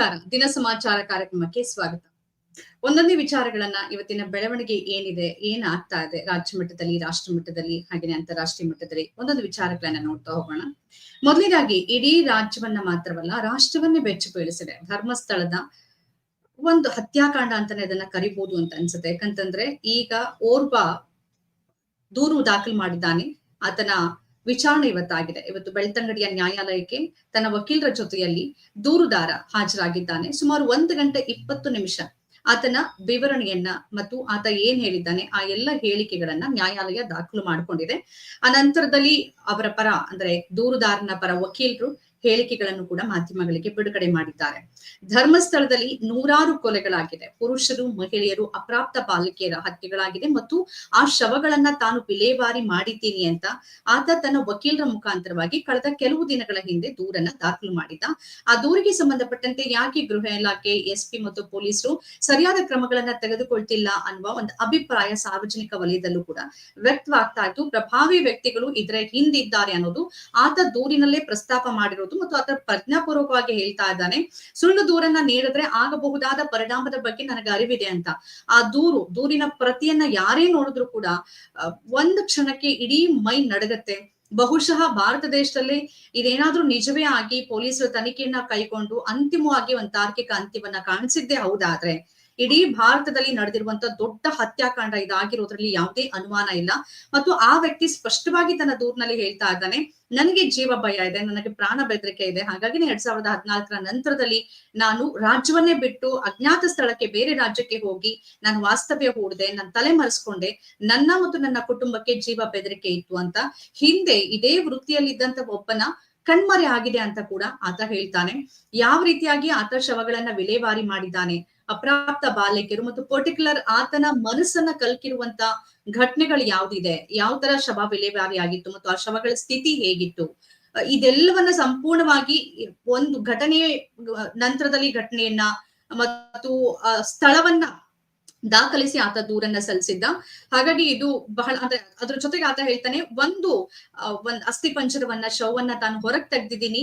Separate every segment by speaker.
Speaker 1: ನಮಸ್ಕಾರ. ದಿನ ಸಮಾಚಾರ ಕಾರ್ಯಕ್ರಮಕ್ಕೆ ಸ್ವಾಗತ. ಒಂದೊಂದೇ ವಿಚಾರಗಳನ್ನ ಇವತ್ತಿನ ಬೆಳವಣಿಗೆ ಏನಿದೆ, ಏನ್ ಆಗ್ತಾ ಇದೆ, ರಾಜ್ಯ ಮಟ್ಟದಲ್ಲಿ, ರಾಷ್ಟ್ರ ಮಟ್ಟದಲ್ಲಿ ಹಾಗೆಯೇ ಅಂತಾರಾಷ್ಟ್ರೀಯ ಮಟ್ಟದಲ್ಲಿ ಒಂದೊಂದು ವಿಚಾರಗಳನ್ನ ನೋಡ್ತಾ ಹೋಗೋಣ. ಮೊದಲನೇದಾಗಿ ಇಡೀ ರಾಜ್ಯವನ್ನ ಮಾತ್ರವಲ್ಲ, ರಾಷ್ಟ್ರವನ್ನೇ ಬೆಚ್ಚು ಬೀಳಿಸಿದೆ ಧರ್ಮಸ್ಥಳದ ಒಂದು ಹತ್ಯಾಕಾಂಡ ಅಂತಾನೆ ಅದನ್ನ ಕರಿಬಹುದು ಅಂತ ಅನ್ಸುತ್ತೆ. ಯಾಕಂತಂದ್ರೆ ಈಗ ಓರ್ವ ದೂರು ದಾಖಲು ಮಾಡಿದ್ದಾನೆ. ಆತನ ವಿಚಾರಣೆ ಇವತ್ತಾಗಿದೆ. ಇವತ್ತು ಬೆಳ್ತಂಗಡಿಯ ನ್ಯಾಯಾಲಯಕ್ಕೆ ತನ್ನ ವಕೀಲರ ಜೊತೆಯಲ್ಲಿ ದೂರುದಾರ ಹಾಜರಾಗಿದ್ದಾನೆ. ಸುಮಾರು ಒಂದು ಗಂಟೆ ಇಪ್ಪತ್ತು ನಿಮಿಷ ಆತನ ವಿವರಣೆಯನ್ನ ಮತ್ತು ಆತ ಏನ್ ಹೇಳಿದ್ದಾನೆ, ಆ ಎಲ್ಲ ಹೇಳಿಕೆಗಳನ್ನ ನ್ಯಾಯಾಲಯ ದಾಖಲು ಮಾಡಿಕೊಂಡಿದೆ. ಆ ನಂತರದಲ್ಲಿ ಅವರ ಪರ, ಅಂದ್ರೆ ದೂರುದಾರನ ಪರ ವಕೀಲರು ಹೇಳಿಕೆಗಳನ್ನು ಕೂಡ ಮಾಧ್ಯಮಗಳಿಗೆ ಬಿಡುಗಡೆ ಮಾಡಿದ್ದಾರೆ. ಧರ್ಮಸ್ಥಳದಲ್ಲಿ ನೂರಾರು ಕೊಲೆಗಳಾಗಿದೆ. ಪುರುಷರು, ಮಹಿಳೆಯರು, ಅಪ್ರಾಪ್ತ ಬಾಲಕಿಯರ ಹತ್ಯೆಗಳಾಗಿದೆ ಮತ್ತು ಆ ಶವಗಳನ್ನ ತಾನು ವಿಲೇವಾರಿ ಮಾಡಿದ್ದೀನಿ ಅಂತ ಆತ ತನ್ನ ವಕೀಲರ ಮುಖಾಂತರವಾಗಿ ಕಳೆದ ಕೆಲವು ದಿನಗಳ ಹಿಂದೆ ದೂರನ್ನ ದಾಖಲು ಮಾಡಿದ್ದ ಆ ದೂರಿಗೆ ಸಂಬಂಧಪಟ್ಟಂತೆ ಯಾಕೆ ಗೃಹ ಇಲಾಖೆ, ಎಸ್ಪಿ ಮತ್ತು ಪೊಲೀಸರು ಸರಿಯಾದ ಕ್ರಮಗಳನ್ನ ತೆಗೆದುಕೊಳ್ತಿಲ್ಲ ಅನ್ನುವ ಒಂದು ಅಭಿಪ್ರಾಯ ಸಾರ್ವಜನಿಕ ವಲಯದಲ್ಲೂ ಕೂಡ ವ್ಯಕ್ತವಾಗ್ತಾ ಇತ್ತು. ಪ್ರಭಾವಿ ವ್ಯಕ್ತಿಗಳು ಇದರ ಹಿಂದಿದ್ದಾರೆ ಅನ್ನೋದು ಆತ ದೂರಿನಲ್ಲೇ ಪ್ರಸ್ತಾಪ ಮಾಡಿರೋದು ಮತ್ತು ಅದರ ಪ್ರಜ್ಞಾಪೂರ್ವಕವಾಗಿ ಹೇಳ್ತಾ ಇದ್ದಾನೆ. ಸುಳ್ಳು ದೂರನ್ನ ನೀಡಿದ್ರೆ ಆಗಬಹುದಾದ ಪರಿಣಾಮದ ಬಗ್ಗೆ ನನಗೆ ಅರಿವಿದೆ ಅಂತ. ಆ ದೂರು, ದೂರಿನ ಪ್ರತಿಯನ್ನ ಯಾರೇ ನೋಡಿದ್ರು ಕೂಡ ಒಂದು ಕ್ಷಣಕ್ಕೆ ಇಡೀ ಮೈ ನಡಗತ್ತೆ. ಬಹುಶಃ ಭಾರತ ದೇಶದಲ್ಲಿ ಇದೇನಾದ್ರೂ ನಿಜವೇ ಆಗಿ ಪೊಲೀಸರು ತನಿಖೆಯನ್ನ ಕೈಗೊಂಡು ಅಂತಿಮವಾಗಿ ಒಂದು ತಾರ್ಕಿಕ ಅಂತ್ಯವನ್ನ ಕಾಣಿಸಿದ್ದೆ ಹೌದಾದ್ರೆ ಇಡೀ ಭಾರತದಲ್ಲಿ ನಡೆದಿರುವಂತ ದೊಡ್ಡ ಹತ್ಯಾಕಾಂಡ ಇದಾಗಿರೋದ್ರಲ್ಲಿ ಯಾವುದೇ ಅನುಮಾನ ಇಲ್ಲ. ಮತ್ತು ಆ ವ್ಯಕ್ತಿ ಸ್ಪಷ್ಟವಾಗಿ ತನ್ನ ದೂರಿನಲ್ಲಿ ಹೇಳ್ತಾ ಇದ್ದಾನೆ, ನನಗೆ ಜೀವ ಭಯ ಇದೆ, ನನಗೆ ಪ್ರಾಣ ಬೆದರಿಕೆ ಇದೆ. ಹಾಗಾಗಿ ಎರಡ್ ಸಾವಿರದ ಹದಿನಾಲ್ಕರ ನಂತರದಲ್ಲಿ ನಾನು ರಾಜ್ಯವನ್ನೇ ಬಿಟ್ಟು ಅಜ್ಞಾತ ಸ್ಥಳಕ್ಕೆ ಬೇರೆ ರಾಜ್ಯಕ್ಕೆ ಹೋಗಿ ನಾನು ವಾಸ್ತವ್ಯ ಹೂಡಿದೆ, ನಾನು ತಲೆ ಮರೆಸ್ಕೊಂಡೆ, ನನ್ನ ಮತ್ತು ನನ್ನ ಕುಟುಂಬಕ್ಕೆ ಜೀವ ಬೆದರಿಕೆ ಇತ್ತು ಅಂತ. ಹಿಂದೆ ಇದೇ ವೃತ್ತಿಯಲ್ಲಿದ್ದಂತ ಒಬ್ಬನ ಕಣ್ಮರೆ ಆಗಿದೆ ಅಂತ ಕೂಡ ಆತ ಹೇಳ್ತಾನೆ. ಯಾವ ರೀತಿಯಾಗಿ ಆತ ಶವಗಳನ್ನ ವಿಲೇವಾರಿ ಮಾಡಿದ್ದಾನೆ ಅಪ್ರಾಪ್ತ ಬಾಲಕಿಯರು ಮತ್ತು ಪರ್ಟಿಕ್ಯುಲರ್ ಆತನ ಮನಸ್ಸನ್ನ ಕಲ್ಕಿರುವಂತ ಘಟನೆಗಳು ಯಾವ್ದಿದೆ? ಯಾವ ತರ ಶವ ವಿಲೇವಾರಿ ಆಗಿತ್ತು ಮತ್ತು ಆ ಶವಗಳ ಸ್ಥಿತಿ ಹೇಗಿತ್ತು? ಇದೆಲ್ಲವನ್ನ ಸಂಪೂರ್ಣವಾಗಿ ಒಂದು ಘಟನೆ ನಂತರದಲ್ಲಿ ಘಟನೆಯನ್ನ ಮತ್ತು ಸ್ಥಳವನ್ನ ದಾಖಲಿಸಿ ಆತ ದೂರನ್ನ ಸಲ್ಲಿಸಿದ್ದ. ಹಾಗಾಗಿ ಇದು ಬಹಳ, ಅಂದ್ರೆ ಅದ್ರ ಜೊತೆಗೆ ಆತ ಹೇಳ್ತಾನೆ, ಒಂದು ಒಂದ್ ಅಸ್ಥಿ ಪಂಜರವನ್ನ, ಶವವನ್ನ ತಾನು ಹೊರಗ್ ತೆಗ್ದಿದ್ದೀನಿ.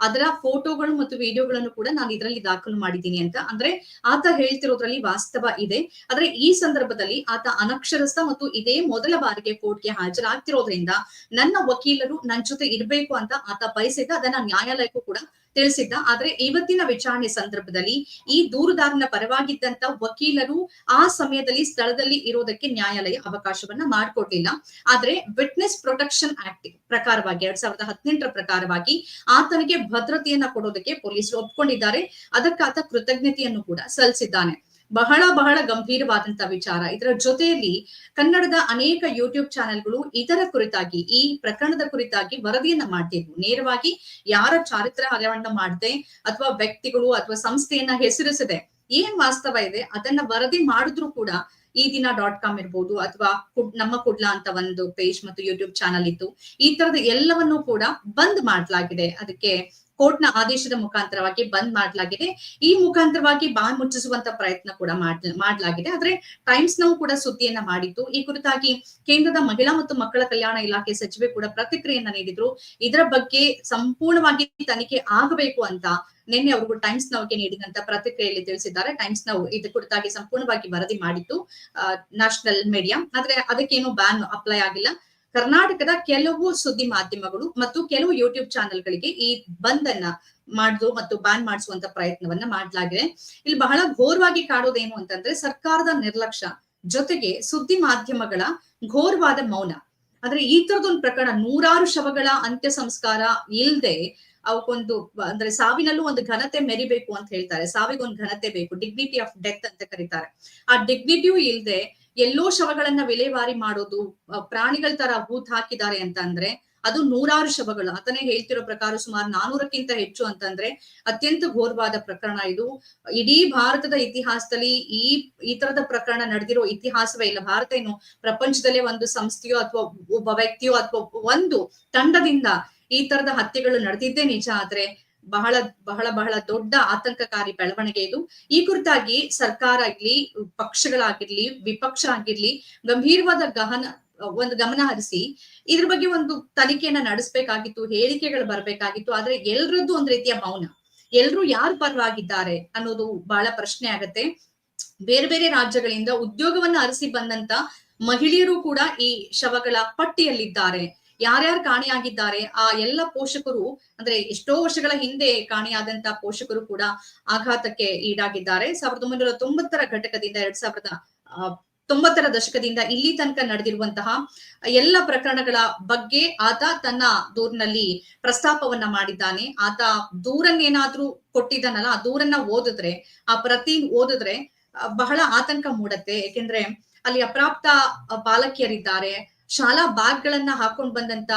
Speaker 1: ಅದರ ಫೋಟೋಗಳು ಮತ್ತು ವಿಡಿಯೋಗಳನ್ನು ಕೂಡ ನಾನು ಇದರಲ್ಲಿ ದಾಖಲು ಮಾಡಿದ್ದೀನಿ ಅಂತ. ಅಂದ್ರೆ ಆತ ಹೇಳ್ತಿರೋದ್ರಲ್ಲಿ ವಾಸ್ತವ ಇದೆ. ಆದ್ರೆ ಈ ಸಂದರ್ಭದಲ್ಲಿ ಆತ ಅನಕ್ಷರಸ್ಥ ಮತ್ತು ಇದೇ ಮೊದಲ ಬಾರಿಗೆ ಕೋರ್ಟ್ಗೆ ಹಾಜರಾಗ್ತಿರೋದ್ರಿಂದ ನನ್ನ ವಕೀಲರು ನನ್ನ ಜೊತೆ ಇರಬೇಕು ಅಂತ ಆತ ಬಯಸಿದ್ದ ಅದನ್ನ ನ್ಯಾಯಾಲಯಕ್ಕೂ ಕೂಡ ತಿಳಿಸಿದ್ದ. ಆದ್ರೆ ಇವತ್ತಿನ ವಿಚಾರಣೆ ಸಂದರ್ಭದಲ್ಲಿ ಈ ದೂರುದಾರನ ಪರವಾಗಿದ್ದಂತ ವಕೀಲರು ಆ ಸಮಯದಲ್ಲಿ ಸ್ಥಳದಲ್ಲಿ ಇರೋದಕ್ಕೆ ನ್ಯಾಯಾಲಯ ಅವಕಾಶವನ್ನ ಮಾಡಿಕೊಡ್ಲಿಲ್ಲ. ಆದ್ರೆ ವಿಟ್ನೆಸ್ ಪ್ರೊಟೆಕ್ಷನ್ ಆಕ್ಟ್ ಪ್ರಕಾರವಾಗಿ, ಎರಡ್ ಸಾವಿರದ ಹದಿನೆಂಟರ ಪ್ರಕಾರವಾಗಿ ಆತನಿಗೆ ಭದ್ರತೆಯನ್ನ ಕೊಡೋದಕ್ಕೆ ಪೊಲೀಸರು ಒಪ್ಕೊಂಡಿದ್ದಾರೆ. ಅದಕ್ಕಾತ ಕೃತಜ್ಞತೆಯನ್ನು ಕೂಡ ಸಲ್ಲಿಸಿದ್ದಾನೆ. ಬಹಳ ಬಹಳ ಗಂಭೀರವಾದಂತಹ ವಿಚಾರ. ಇದರ ಜೊತೆಯಲ್ಲಿ ಕನ್ನಡದ ಅನೇಕ ಯೂಟ್ಯೂಬ್ ಚಾನೆಲ್ಗಳು ಇದರ ಕುರಿತಾಗಿ, ಈ ಪ್ರಕರಣದ ಕುರಿತಾಗಿ ವರದಿಯನ್ನ ಮಾಡ್ತಿದ್ವು. ನೇರವಾಗಿ ಯಾರ ಚಾರಿತ್ರ ಹಗರಣ ಮಾಡದೆ ಅಥವಾ ವ್ಯಕ್ತಿಗಳು ಅಥವಾ ಸಂಸ್ಥೆಯನ್ನ ಹೆಸರಿಸದೆ ಏನ್ ವಾಸ್ತವ ಇದೆ, ಅದನ್ನ ವರದಿ ಮಾಡಿದ್ರು ಕೂಡ ಈ ದಿನ ಡಾಟ್ ಕಾಮ್ ಇರ್ಬೋದು ಅಥವಾ ನಮ್ಮ ಕುಡ್ಲಾ ಅಂತ ಒಂದು ಪೇಜ್ ಮತ್ತು ಯೂಟ್ಯೂಬ್ ಚಾನಲ್ ಇತ್ತು. ಈ ತರದ ಎಲ್ಲವನ್ನೂ ಕೂಡ ಬಂದ್ ಮಾಡಲಾಗಿದೆ. ಅದಕ್ಕೆ ಕೋರ್ಟ್ನ ಆದೇಶದ ಮುಖಾಂತರವಾಗಿ ಬಂದ್ ಮಾಡಲಾಗಿದೆ. ಈ ಮುಖಾಂತರವಾಗಿ ಬಾಯ್ ಮುಚ್ಚಿಸುವಂತ ಪ್ರಯತ್ನ ಕೂಡ ಮಾಡಲಾಗಿದೆ. ಆದ್ರೆ ಟೈಮ್ಸ್ ನಾವು ಕೂಡ ಸುದ್ದಿಯನ್ನ ಮಾಡಿತ್ತು ಈ ಕುರಿತಾಗಿ ಕೇಂದ್ರದ ಮಹಿಳಾ ಮತ್ತು ಮಕ್ಕಳ ಕಲ್ಯಾಣ ಇಲಾಖೆ ಸಚಿವೆ ಕೂಡ ಪ್ರತಿಕ್ರಿಯೆಯನ್ನ ನೀಡಿದ್ರು. ಇದರ ಬಗ್ಗೆ ಸಂಪೂರ್ಣವಾಗಿ ತನಿಖೆ ಆಗಬೇಕು ಅಂತ ನಿನ್ನೆ ಅವರು ಟೈಮ್ಸ್ ನೌಗೆ ನೀಡಿದಂತ ಪ್ರತಿಕ್ರಿಯೆಯಲ್ಲಿ ತಿಳಿಸಿದ್ದಾರೆ. ಟೈಮ್ಸ್ ನೌ ಇದು ಕುರಿತಾಗಿ ಸಂಪೂರ್ಣವಾಗಿ ವರದಿ ಮಾಡಿತ್ತು ನ್ಯಾಷನಲ್ ಮೀಡಿಯಾ. ಆದ್ರೆ ಅದಕ್ಕೇನು ಬ್ಯಾನ್ ಅಪ್ಲೈ ಆಗಿಲ್ಲ. ಕರ್ನಾಟಕದ ಕೆಲವು ಸುದ್ದಿ ಮಾಧ್ಯಮಗಳು ಮತ್ತು ಕೆಲವು ಯೂಟ್ಯೂಬ್ ಚಾನೆಲ್ಗಳಿಗೆ ಈ ಬಂದ್ ಅನ್ನ ಮಾಡುದು ಮತ್ತು ಬ್ಯಾನ್ ಮಾಡಿಸುವಂತ ಪ್ರಯತ್ನವನ್ನ ಮಾಡಲಾಗಿದೆ. ಇಲ್ಲಿ ಬಹಳ ಘೋರವಾಗಿ ಕಾಡೋದೇನು ಅಂತಂದ್ರೆ ಸರ್ಕಾರದ ನಿರ್ಲಕ್ಷ್ಯ ಜೊತೆಗೆ ಸುದ್ದಿ ಮಾಧ್ಯಮಗಳ ಘೋರವಾದ ಮೌನ. ಅಂದ್ರೆ ಈ ತರದೊಂದು ಪ್ರಕರಣ ನೂರಾರು ಶವಗಳ ಅಂತ್ಯ ಸಂಸ್ಕಾರ ಇಲ್ಲದೆ ಅವಕ್ಕೊಂದು ಅಂದ್ರೆ ಸಾವಿನಲ್ಲೂ ಒಂದು ಘನತೆ ಮೆರಿಬೇಕು ಅಂತ ಹೇಳ್ತಾರೆ. ಸಾವಿಗೊಂದು ಘನತೆ ಬೇಕು. ಡಿಗ್ನಿಟಿ ಆಫ್ ಡೆತ್ ಅಂತ ಕರೀತಾರೆ. ಆ ಡಿಗ್ನಿಟಿಯೂ ಇಲ್ದೆ ಎಲ್ಲೋ ಶವಗಳನ್ನ ವಿಲೇವಾರಿ ಮಾಡೋದು ಪ್ರಾಣಿಗಳ ತರ ಹೂತ್ ಹಾಕಿದ್ದಾರೆ ಅಂತ ಅಂದ್ರೆ ಅದು ನೂರಾರು ಶವಗಳು. ಆತನೇ ಹೇಳ್ತಿರೋ ಪ್ರಕಾರ ಸುಮಾರು ನಾನೂರಕ್ಕಿಂತ ಹೆಚ್ಚು ಅಂತಂದ್ರೆ ಅತ್ಯಂತ ಘೋರವಾದ ಪ್ರಕರಣ ಇದು. ಇಡೀ ಭಾರತದ ಇತಿಹಾಸದಲ್ಲಿ ಈ ಈ ತರದ ಪ್ರಕರಣ ನಡೆದಿರೋ ಇತಿಹಾಸವೇ ಇಲ್ಲ. ಭಾರತ ಏನು ಪ್ರಪಂಚದಲ್ಲೇ ಒಂದು ಸಂಸ್ಥೆಯೋ ಅಥವಾ ಒಬ್ಬ ವ್ಯಕ್ತಿಯೋ ಅಥವಾ ಒಂದು ತಂಡದಿಂದ ಈ ತರದ ಹತ್ಯೆಗಳು ನಡೆದಿದ್ದೇ ನಿಜ ಆದ್ರೆ ಬಹಳ ಬಹಳ ಬಹಳ ದೊಡ್ಡ ಆತಂಕಕಾರಿ ಬೆಳವಣಿಗೆ ಇದು. ಈ ಕುರಿತಾಗಿ ಸರ್ಕಾರ ಆಗ್ಲಿ, ಪಕ್ಷಗಳಾಗಿರ್ಲಿ, ವಿಪಕ್ಷ ಆಗಿರ್ಲಿ ಗಂಭೀರವಾದ ಗಹನ, ಒಂದು ಗಮನ ಹರಿಸಿ ಇದ್ರ ಬಗ್ಗೆ ಒಂದು ತನಿಖೆಯನ್ನ ನಡೆಸಬೇಕಾಗಿತ್ತು, ಹೇಳಿಕೆಗಳು ಬರಬೇಕಾಗಿತ್ತು, ಆದ್ರೆ ಎಲ್ರದ್ದು ಒಂದ್ ರೀತಿಯ ಮೌನ. ಎಲ್ರು ಯಾರು ಪರವಾಗಿದ್ದಾರೆ ಅನ್ನೋದು ಬಹಳ ಪ್ರಶ್ನೆ ಆಗತ್ತೆ. ಬೇರೆ ಬೇರೆ ರಾಜ್ಯಗಳಿಂದ ಉದ್ಯೋಗವನ್ನ ಅರಸಿ ಬಂದಂತ ಮಹಿಳೆಯರು ಕೂಡ ಈ ಶವಗಳ ಪಟ್ಟಿಯಲ್ಲಿದ್ದಾರೆ. ಯಾರ್ಯಾರು ಕಾಣಿಯಾಗಿದ್ದಾರೆ, ಆ ಎಲ್ಲ ಪೋಷಕರು, ಅಂದ್ರೆ ಎಷ್ಟೋ ವರ್ಷಗಳ ಹಿಂದೆ ಕಾಣಿಯಾದಂತ ಪೋಷಕರು ಕೂಡ ಆಘಾತಕ್ಕೆ ಈಡಾಗಿದ್ದಾರೆ. ಸಾವಿರದ ಒಂಬೈನೂರ ತೊಂಬತ್ತರ ಘಟಕದಿಂದ, ಎರಡ್ ಸಾವಿರದ ತೊಂಬತ್ತರ ದಶಕದಿಂದ ಇಲ್ಲಿ ತನಕ ನಡೆದಿರುವಂತಹ ಎಲ್ಲ ಪ್ರಕರಣಗಳ ಬಗ್ಗೆ ಆತ ತನ್ನ ದೂರಿನಲ್ಲಿ ಪ್ರಸ್ತಾಪವನ್ನ ಮಾಡಿದ್ದಾನೆ. ಆತ ದೂರನ್ನೇನಾದ್ರೂ ಕೊಟ್ಟಿದ್ದಾನಲ್ಲ, ಆ ದೂರನ್ನ ಓದಿದ್ರೆ, ಆ ಪ್ರತಿ ಓದಿದ್ರೆ ಬಹಳ ಆತಂಕ ಮೂಡತ್ತೆ. ಏಕೆಂದ್ರೆ ಅಲ್ಲಿ ಅಪ್ರಾಪ್ತ ಬಾಲಕಿಯರಿದ್ದಾರೆ ಶಾಲಾ ಬ್ಯಾಗ್ ಗಳನ್ನ ಹಾಕೊಂಡ್ ಬಂದಂತ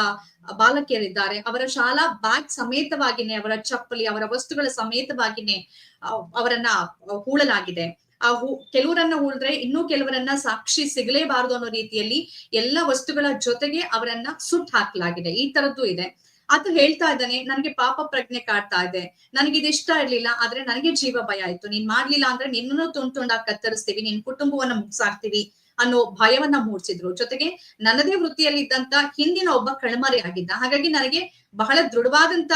Speaker 1: ಬಾಲಕಿಯರಿದ್ದಾರೆ. ಅವರ ಶಾಲಾ ಬ್ಯಾಗ್ ಸಮೇತವಾಗಿನೇ, ಅವರ ಚಪ್ಪಲಿ, ಅವರ ವಸ್ತುಗಳ ಸಮೇತವಾಗಿನೇ ಅವರನ್ನ ಹೂಳಲಾಗಿದೆ. ಆ ಹೂ, ಕೆಲವರನ್ನ ಹೂಳಿದ್ರೆ ಇನ್ನೂ ಕೆಲವರನ್ನ ಸಾಕ್ಷಿ ಸಿಗಲೇಬಾರದು ಅನ್ನೋ ರೀತಿಯಲ್ಲಿ ಎಲ್ಲ ವಸ್ತುಗಳ ಜೊತೆಗೆ ಅವರನ್ನ ಸುಟ್ಟು ಹಾಕಲಾಗಿದೆ. ಈ ತರದ್ದು ಇದೆ. ಆತ ಹೇಳ್ತಾ ಇದ್ದಾನೆ, ನನಗೆ ಪಾಪ ಪ್ರಜ್ಞೆ ಕಾಡ್ತಾ ಇದೆ. ನನಗೆ ಇದಿಷ್ಟ ಇರ್ಲಿಲ್ಲ, ಆದ್ರೆ ನನಗೆ ಜೀವ ಭಯ ಆಯ್ತು. ನೀನ್ ಮಾಡ್ಲಿಲ್ಲ ಅಂದ್ರೆ ನಿನ್ನನ್ನು ತುಂಡ್ ತುಂಡಾಗಿ ಕತ್ತರಿಸ್ತೀವಿ. ನಿನ್ ಕುಟುಂಬವನ್ನ ಮುಗ್ಸಾಕ್ತಿವಿ. ಅನ್ನೋ ಭಯವನ್ನ ಮೂಡಿಸಿದ್ರು. ಜೊತೆಗೆ ನನ್ನದೇ ವೃತ್ತಿಯಲ್ಲಿದ್ದಂತ ಹಿಂದಿನ ಒಬ್ಬ ಕಣ್ಮರೆ ಆಗಿದ್ದ. ಹಾಗಾಗಿ ನನಗೆ ಬಹಳ ದೃಢವಾದಂತ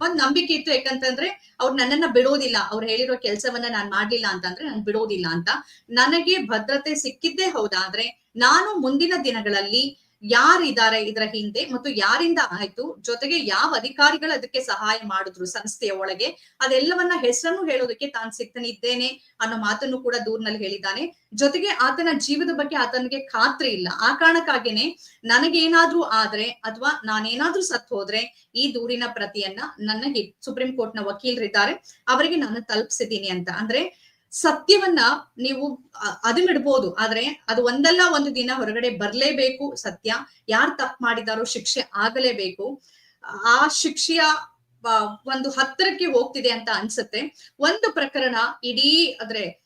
Speaker 1: ಒಂದ್ ನಂಬಿಕೆ ಇತ್ತು. ಯಾಕಂತಂದ್ರೆ ಅವ್ರು ನನ್ನನ್ನ ಬಿಡೋದಿಲ್ಲ. ಅವ್ರು ಹೇಳಿರೋ ಕೆಲಸವನ್ನ ನಾನ್ ಮಾಡ್ಲಿಲ್ಲ ಅಂತಂದ್ರೆ ನಾನು ಬಿಡೋದಿಲ್ಲ ಅಂತ. ನನಗೆ ಭದ್ರತೆ ಸಿಕ್ಕಿದ್ದೇ ಹೌದಾದ್ರೆ ನಾನು ಮುಂದಿನ ದಿನಗಳಲ್ಲಿ ಯಾರಿದ್ದಾರೆ ಇದರ ಹಿಂದೆ ಮತ್ತು ಯಾರಿಂದ ಆಯ್ತು, ಜೊತೆಗೆ ಯಾವ ಅಧಿಕಾರಿಗಳು ಅದಕ್ಕೆ ಸಹಾಯ ಮಾಡಿದ್ರು ಸಂಸ್ಥೆಯ ಒಳಗೆ, ಅದೆಲ್ಲವನ್ನ ಹೆಸರನ್ನು ಹೇಳೋದಕ್ಕೆ ತಾನು ಸಿಕ್ತನಿದ್ದೇನೆ ಅನ್ನೋ ಮಾತನ್ನು ಕೂಡ ದೂರ್ನಲ್ಲಿ ಹೇಳಿದ್ದಾನೆ. ಜೊತೆಗೆ ಆತನ ಜೀವದ ಬಗ್ಗೆ ಆತನಿಗೆ ಖಾತ್ರಿ ಇಲ್ಲ. ಆ ಕಾರಣಕ್ಕಾಗಿನೇ ನನಗೇನಾದ್ರೂ ಆದ್ರೆ ಅಥವಾ ನಾನೇನಾದ್ರೂ ಸತ್ ಹೋದ್ರೆ ಈ ದೂರಿನ ಪ್ರತಿಯನ್ನ ನನ್ನ ಸುಪ್ರೀಂ ಕೋರ್ಟ್ನ ವಕೀಲರಿದ್ದಾರೆ, ಅವರಿಗೆ ನಾನು ತಲುಪಿಸಿದ್ದೀನಿ ಅಂತ. ಅಂದ್ರೆ ಸತ್ಯವನ್ನ ನೀವು ಅದುಮಿಡ್ಬೋದು ಆದ್ರೆ ಅದು ಒಂದಲ್ಲ ಒಂದು ದಿನ ಹೊರಗಡೆ ಬರ್ಲೇಬೇಕು ಸತ್ಯ. ಯಾರು ತಪ್ಪು ಮಾಡಿದಾರೋ ಶಿಕ್ಷೆ ಆಗಲೇಬೇಕು. ಆ ಶಿಕ್ಷೆಯ ಒಂದು ಹತ್ತಿರಕ್ಕೆ ಹೋಗ್ತಿದೆ ಅಂತ ಅನ್ಸುತ್ತೆ. ಒಂದು ಪ್ರಕರಣ ಇಡೀ ಅಂದ್ರೆ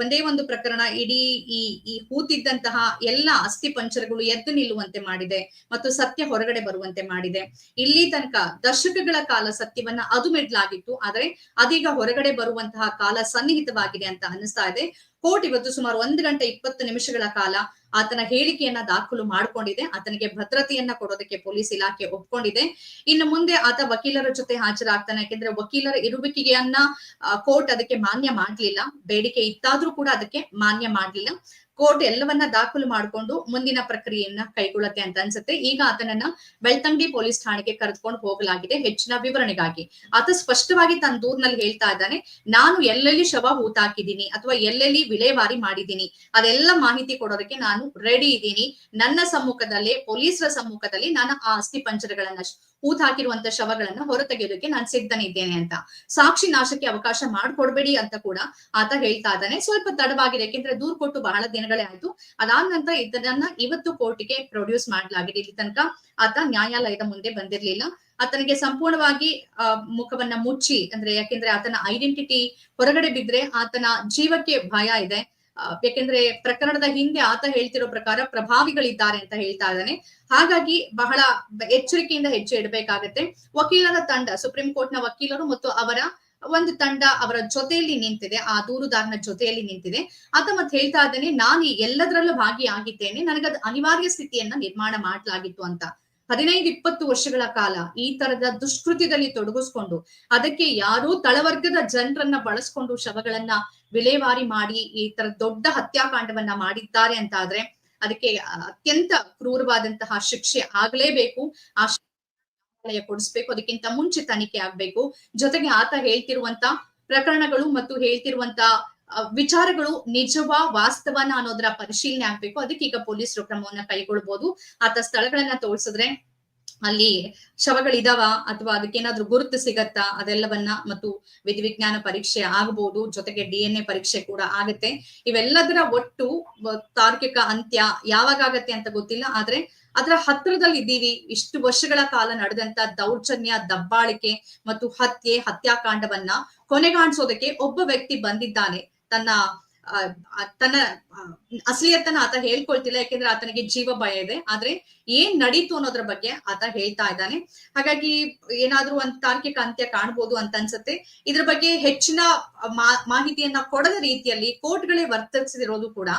Speaker 1: ಒಂದೇ ಒಂದು ಪ್ರಕರಣ ಇಡೀ ಈ ಈ ಹೂತಿದ್ದಂತಹ ಎಲ್ಲ ಅಸ್ಥಿ ಪಂಚರಗಳು ಎದ್ದು ನಿಲ್ಲುವಂತೆ ಮಾಡಿದೆ ಮತ್ತು ಸತ್ಯ ಹೊರಗಡೆ ಬರುವಂತೆ ಮಾಡಿದೆ. ಇಲ್ಲಿ ತನಕ ದಶಕಗಳ ಕಾಲ ಸತ್ಯವನ್ನ ಅದು ಮೆಡ್ಲಾಗಿತ್ತು, ಆದ್ರೆ ಅದೀಗ ಹೊರಗಡೆ ಬರುವಂತಹ ಕಾಲ ಸನ್ನಿಹಿತವಾಗಿದೆ ಅಂತ ಅನಿಸ್ತಾ ಇದೆ. ಕೋರ್ಟ್ ಇವತ್ತು ಸುಮಾರು ಒಂದು ಗಂಟೆ ಇಪ್ಪತ್ತು ನಿಮಿಷಗಳ ಕಾಲ ಆತನ ಹೇಳಿಕೆಯನ್ನ ದಾಖಲು ಮಾಡಿಕೊಂಡಿದೆ. ಆತನಿಗೆ ಭದ್ರತೆಯನ್ನ ಕೊಡೋದಕ್ಕೆ ಪೊಲೀಸ್ ಇಲಾಖೆ ಒಪ್ಕೊಂಡಿದೆ. ಇನ್ನು ಮುಂದೆ ಆತ ವಕೀಲರ ಜೊತೆ ಹಾಜರಾಗ್ತಾನೆ. ಯಾಕೆಂದ್ರೆ ವಕೀಲರ ಇರುವಿಕೆಯನ್ನ ಕೋರ್ಟ್ ಅದಕ್ಕೆ ಮಾನ್ಯ ಮಾಡ್ಲಿಲ್ಲ. ಬೇಡಿಕೆ ಇತ್ತಾದ್ರೂ ಕೂಡ ಅದಕ್ಕೆ ಮಾನ್ಯ ಮಾಡ್ಲಿಲ್ಲ. ಕೋರ್ಟ್ ಎಲ್ಲವನ್ನ ದಾಖಲು ಮಾಡಿಕೊಂಡು ಮುಂದಿನ ಪ್ರಕ್ರಿಯೆಯನ್ನ ಕೈಗೊಳ್ಳುತ್ತೆ ಅಂತ ಅನ್ಸುತ್ತೆ. ಈಗ ಆತನನ್ನ ಬೆಳ್ತಂಗಡಿ ಪೊಲೀಸ್ ಠಾಣೆಗೆ ಕರೆದುಕೊಂಡು ಹೋಗಲಾಗಿದೆ ಹೆಚ್ಚಿನ ವಿವರಣೆಗಾಗಿ. ಆತ ಸ್ಪಷ್ಟವಾಗಿ ತನ್ನ ದೂರ್ನಲ್ಲಿ ಹೇಳ್ತಾ ಇದ್ದಾನೆ, ನಾನು ಎಲ್ಲೆಲ್ಲಿ ಶವ ಹೂತಾಕಿದ್ದೀನಿ ಅಥವಾ ಎಲ್ಲೆಲ್ಲಿ ವಿಲೇವಾರಿ ಮಾಡಿದ್ದೀನಿ, ಅದೆಲ್ಲ ಮಾಹಿತಿ ಕೊಡೋದಕ್ಕೆ ನಾನು ರೆಡಿ ಇದ್ದೀನಿ. ನನ್ನ ಸಮ್ಮುಖದಲ್ಲಿ, ಪೊಲೀಸರ ಸಮ್ಮುಖದಲ್ಲಿ ನಾನು ಆ ಅಸ್ಥಿ ಪಂಜರಗಳನ್ನ ಹೂತ್ ಹಾಕಿರುವಂತ ಶವಗಳನ್ನ ಹೊರತೆಗೆಯೋದಕ್ಕೆ ನಾನು ಸಿದ್ಧನಿದ್ದೇನೆ ಅಂತ. ಸಾಕ್ಷಿ ನಾಶಕ್ಕೆ ಅವಕಾಶ ಮಾಡ್ಕೊಡ್ಬೇಡಿ ಅಂತ ಕೂಡ ಆತ ಹೇಳ್ತಾ ಇದ್ದಾನೆ. ಸ್ವಲ್ಪ ತಡವಾಗಿದೆ ಯಾಕೆಂದ್ರೆ ದೂರ್ ಕೊಟ್ಟು ಬಹಳ ದಿನಗಳೇ ಆಯ್ತು. ಅದಾದ ನಂತರ ಇದನ್ನ ಇವತ್ತು ಕೋರ್ಟ್ಗೆ ಪ್ರೊಡ್ಯೂಸ್ ಮಾಡಲಾಗಿದೆ. ಇಲ್ಲಿ ತನಕ ಆತ ನ್ಯಾಯಾಲಯದ ಮುಂದೆ ಬಂದಿರ್ಲಿಲ್ಲ. ಆತನಿಗೆ ಸಂಪೂರ್ಣವಾಗಿ ಮುಖವನ್ನ ಮುಚ್ಚಿ, ಅಂದ್ರೆ ಯಾಕೆಂದ್ರೆ ಆತನ ಐಡೆಂಟಿಟಿ ಹೊರಗಡೆ ಬಿದ್ರೆ ಆತನ ಜೀವಕ್ಕೆ ಭಯ ಇದೆ. ಯಾಕೆಂದ್ರೆ ಪ್ರಕರಣದ ಹಿಂದೆ ಆತ ಹೇಳ್ತಿರೋ ಪ್ರಕಾರ ಪ್ರಭಾವಿಗಳಿದ್ದಾರೆ ಅಂತ ಹೇಳ್ತಾ ಇದ್ದಾನೆ. ಹಾಗಾಗಿ ಬಹಳ ಎಚ್ಚರಿಕೆಯಿಂದ ಹೆಜ್ಜೆ ಇಡಬೇಕಾಗತ್ತೆ. ವಕೀಲರ ತಂಡ, ಸುಪ್ರೀಂ ಕೋರ್ಟ್ನ ವಕೀಲರು ಮತ್ತು ಅವರ ಒಂದು ತಂಡ ಅವರ ಜೊತೆಯಲ್ಲಿ ನಿಂತಿದೆ. ಆ ದೂರುದಾರನ ಜೊತೆಯಲ್ಲಿ ನಿಂತಿದೆ. ಆತ ಮತ್ತೆ ಹೇಳ್ತಾ ಇದ್ದೇನೆ, ನಾನು ಎಲ್ಲದರಲ್ಲೂ ಭಾಗಿಯಾಗಿದ್ದೇನೆ. ನನಗದು ಅನಿವಾರ್ಯ ಸ್ಥಿತಿಯನ್ನ ನಿರ್ಮಾಣ ಮಾಡಲಾಗಿತ್ತು ಅಂತ. ಹದಿನೈದು, ಇಪ್ಪತ್ತು ವರ್ಷಗಳ ಕಾಲ ಈ ತರದ ದುಷ್ಕೃತ್ಯದಲ್ಲಿ ತೊಡಗಿಸ್ಕೊಂಡು, ಅದಕ್ಕೆ ಯಾರೋ ತಳವರ್ಗದ ಜನರನ್ನ ಬಳಸ್ಕೊಂಡು ಶವಗಳನ್ನ ವಿಲೇವಾರಿ ಮಾಡಿ ಈ ತರ ದೊಡ್ಡ ಹತ್ಯಾಕಾಂಡವನ್ನ ಮಾಡಿದ್ದಾರೆ ಅಂತ ಆದ್ರೆ ಅದಕ್ಕೆ ಅತ್ಯಂತ ಕ್ರೂರವಾದಂತಹ ಶಿಕ್ಷೆ ಆಗ್ಲೇಬೇಕು. ಆ ಶಿಕ್ಷೆ ಕೊಡಿಸ್ಬೇಕು. ಅದಕ್ಕಿಂತ ಮುಂಚೆ ತನಿಖೆ ಆಗ್ಬೇಕು. ಜೊತೆಗೆ ಆತ ಹೇಳ್ತಿರುವಂತ ಪ್ರಕರಣಗಳು ಮತ್ತು ಹೇಳ್ತಿರುವಂತ ವಿಚಾರಗಳು ನಿಜವಾ ವಾಸ್ತವನ ಅನ್ನೋದ್ರ ಪರಿಶೀಲನೆ ಆಗ್ಬೇಕು. ಅದಕ್ಕೆ ಈಗ ಪೊಲೀಸರು ಕ್ರಮವನ್ನ ಕೈಗೊಳ್ಬಹುದು ಆತ ಸ್ಥಳಗಳನ್ನ ತೋರಿಸಿದ್ರೆ ಅಲ್ಲಿ ಶವಗಳಿದಾವ ಅಥವಾ ಅದಕ್ಕೇನಾದ್ರೂ ಗುರುತು ಸಿಗತ್ತಾ? ಅದೆಲ್ಲವನ್ನ ಮತ್ತು ವಿಧಿವಿಜ್ಞಾನ ಪರೀಕ್ಷೆ ಆಗಬಹುದು ಜೊತೆಗೆ ಡಿ ಎನ್ ಎ ಪರೀಕ್ಷೆ ಕೂಡ ಆಗತ್ತೆ. ಇವೆಲ್ಲದರ ಒಟ್ಟು ತಾರ್ಕಿಕ ಅಂತ್ಯ ಯಾವಾಗ ಆಗತ್ತೆ ಅಂತ ಗೊತ್ತಿಲ್ಲ, ಆದ್ರೆ ಅದರ ಹತ್ತಿರದಲ್ಲಿ ಇದ್ದೀವಿ. ಇಷ್ಟು ವರ್ಷಗಳ ಕಾಲ ನಡೆದಂತ ದೌರ್ಜನ್ಯ, ದಬ್ಬಾಳಿಕೆ ಮತ್ತು ಹತ್ಯೆ, ಹತ್ಯಾಕಾಂಡವನ್ನ ಕೊನೆಗಾಣಿಸೋದಕ್ಕೆ ಒಬ್ಬ ವ್ಯಕ್ತಿ ಬಂದಿದ್ದಾನೆ. ತನ್ನ ತನ್ನ ಅಸಲಿಯತನ ಆತ ಹೇಳ್ಕೊಳ್ತಿಲ್ಲ, ಯಾಕೆಂದ್ರೆ ಆತನಿಗೆ ಜೀವ ಭಯ ಇದೆ. ಆದ್ರೆ ಏನ್ ನಡೀತು ಅನ್ನೋದ್ರ ಬಗ್ಗೆ ಆತ ಹೇಳ್ತಾ ಇದ್ದಾನೆ. ಹಾಗಾಗಿ ಏನಾದ್ರೂ ಒಂದ್ ತಾರ್ಕಿಕ ಅಂತ್ಯ ಕಾಣ್ಬೋದು ಅಂತ ಅನ್ಸುತ್ತೆ. ಇದ್ರ ಬಗ್ಗೆ ಹೆಚ್ಚಿನ ಮಾಹಿತಿಯನ್ನ ಕೊಡದ ರೀತಿಯಲ್ಲಿ ಕೋರ್ಟ್ಗಳೇ ವರ್ತಿಸಿರೋದು ಕೂಡ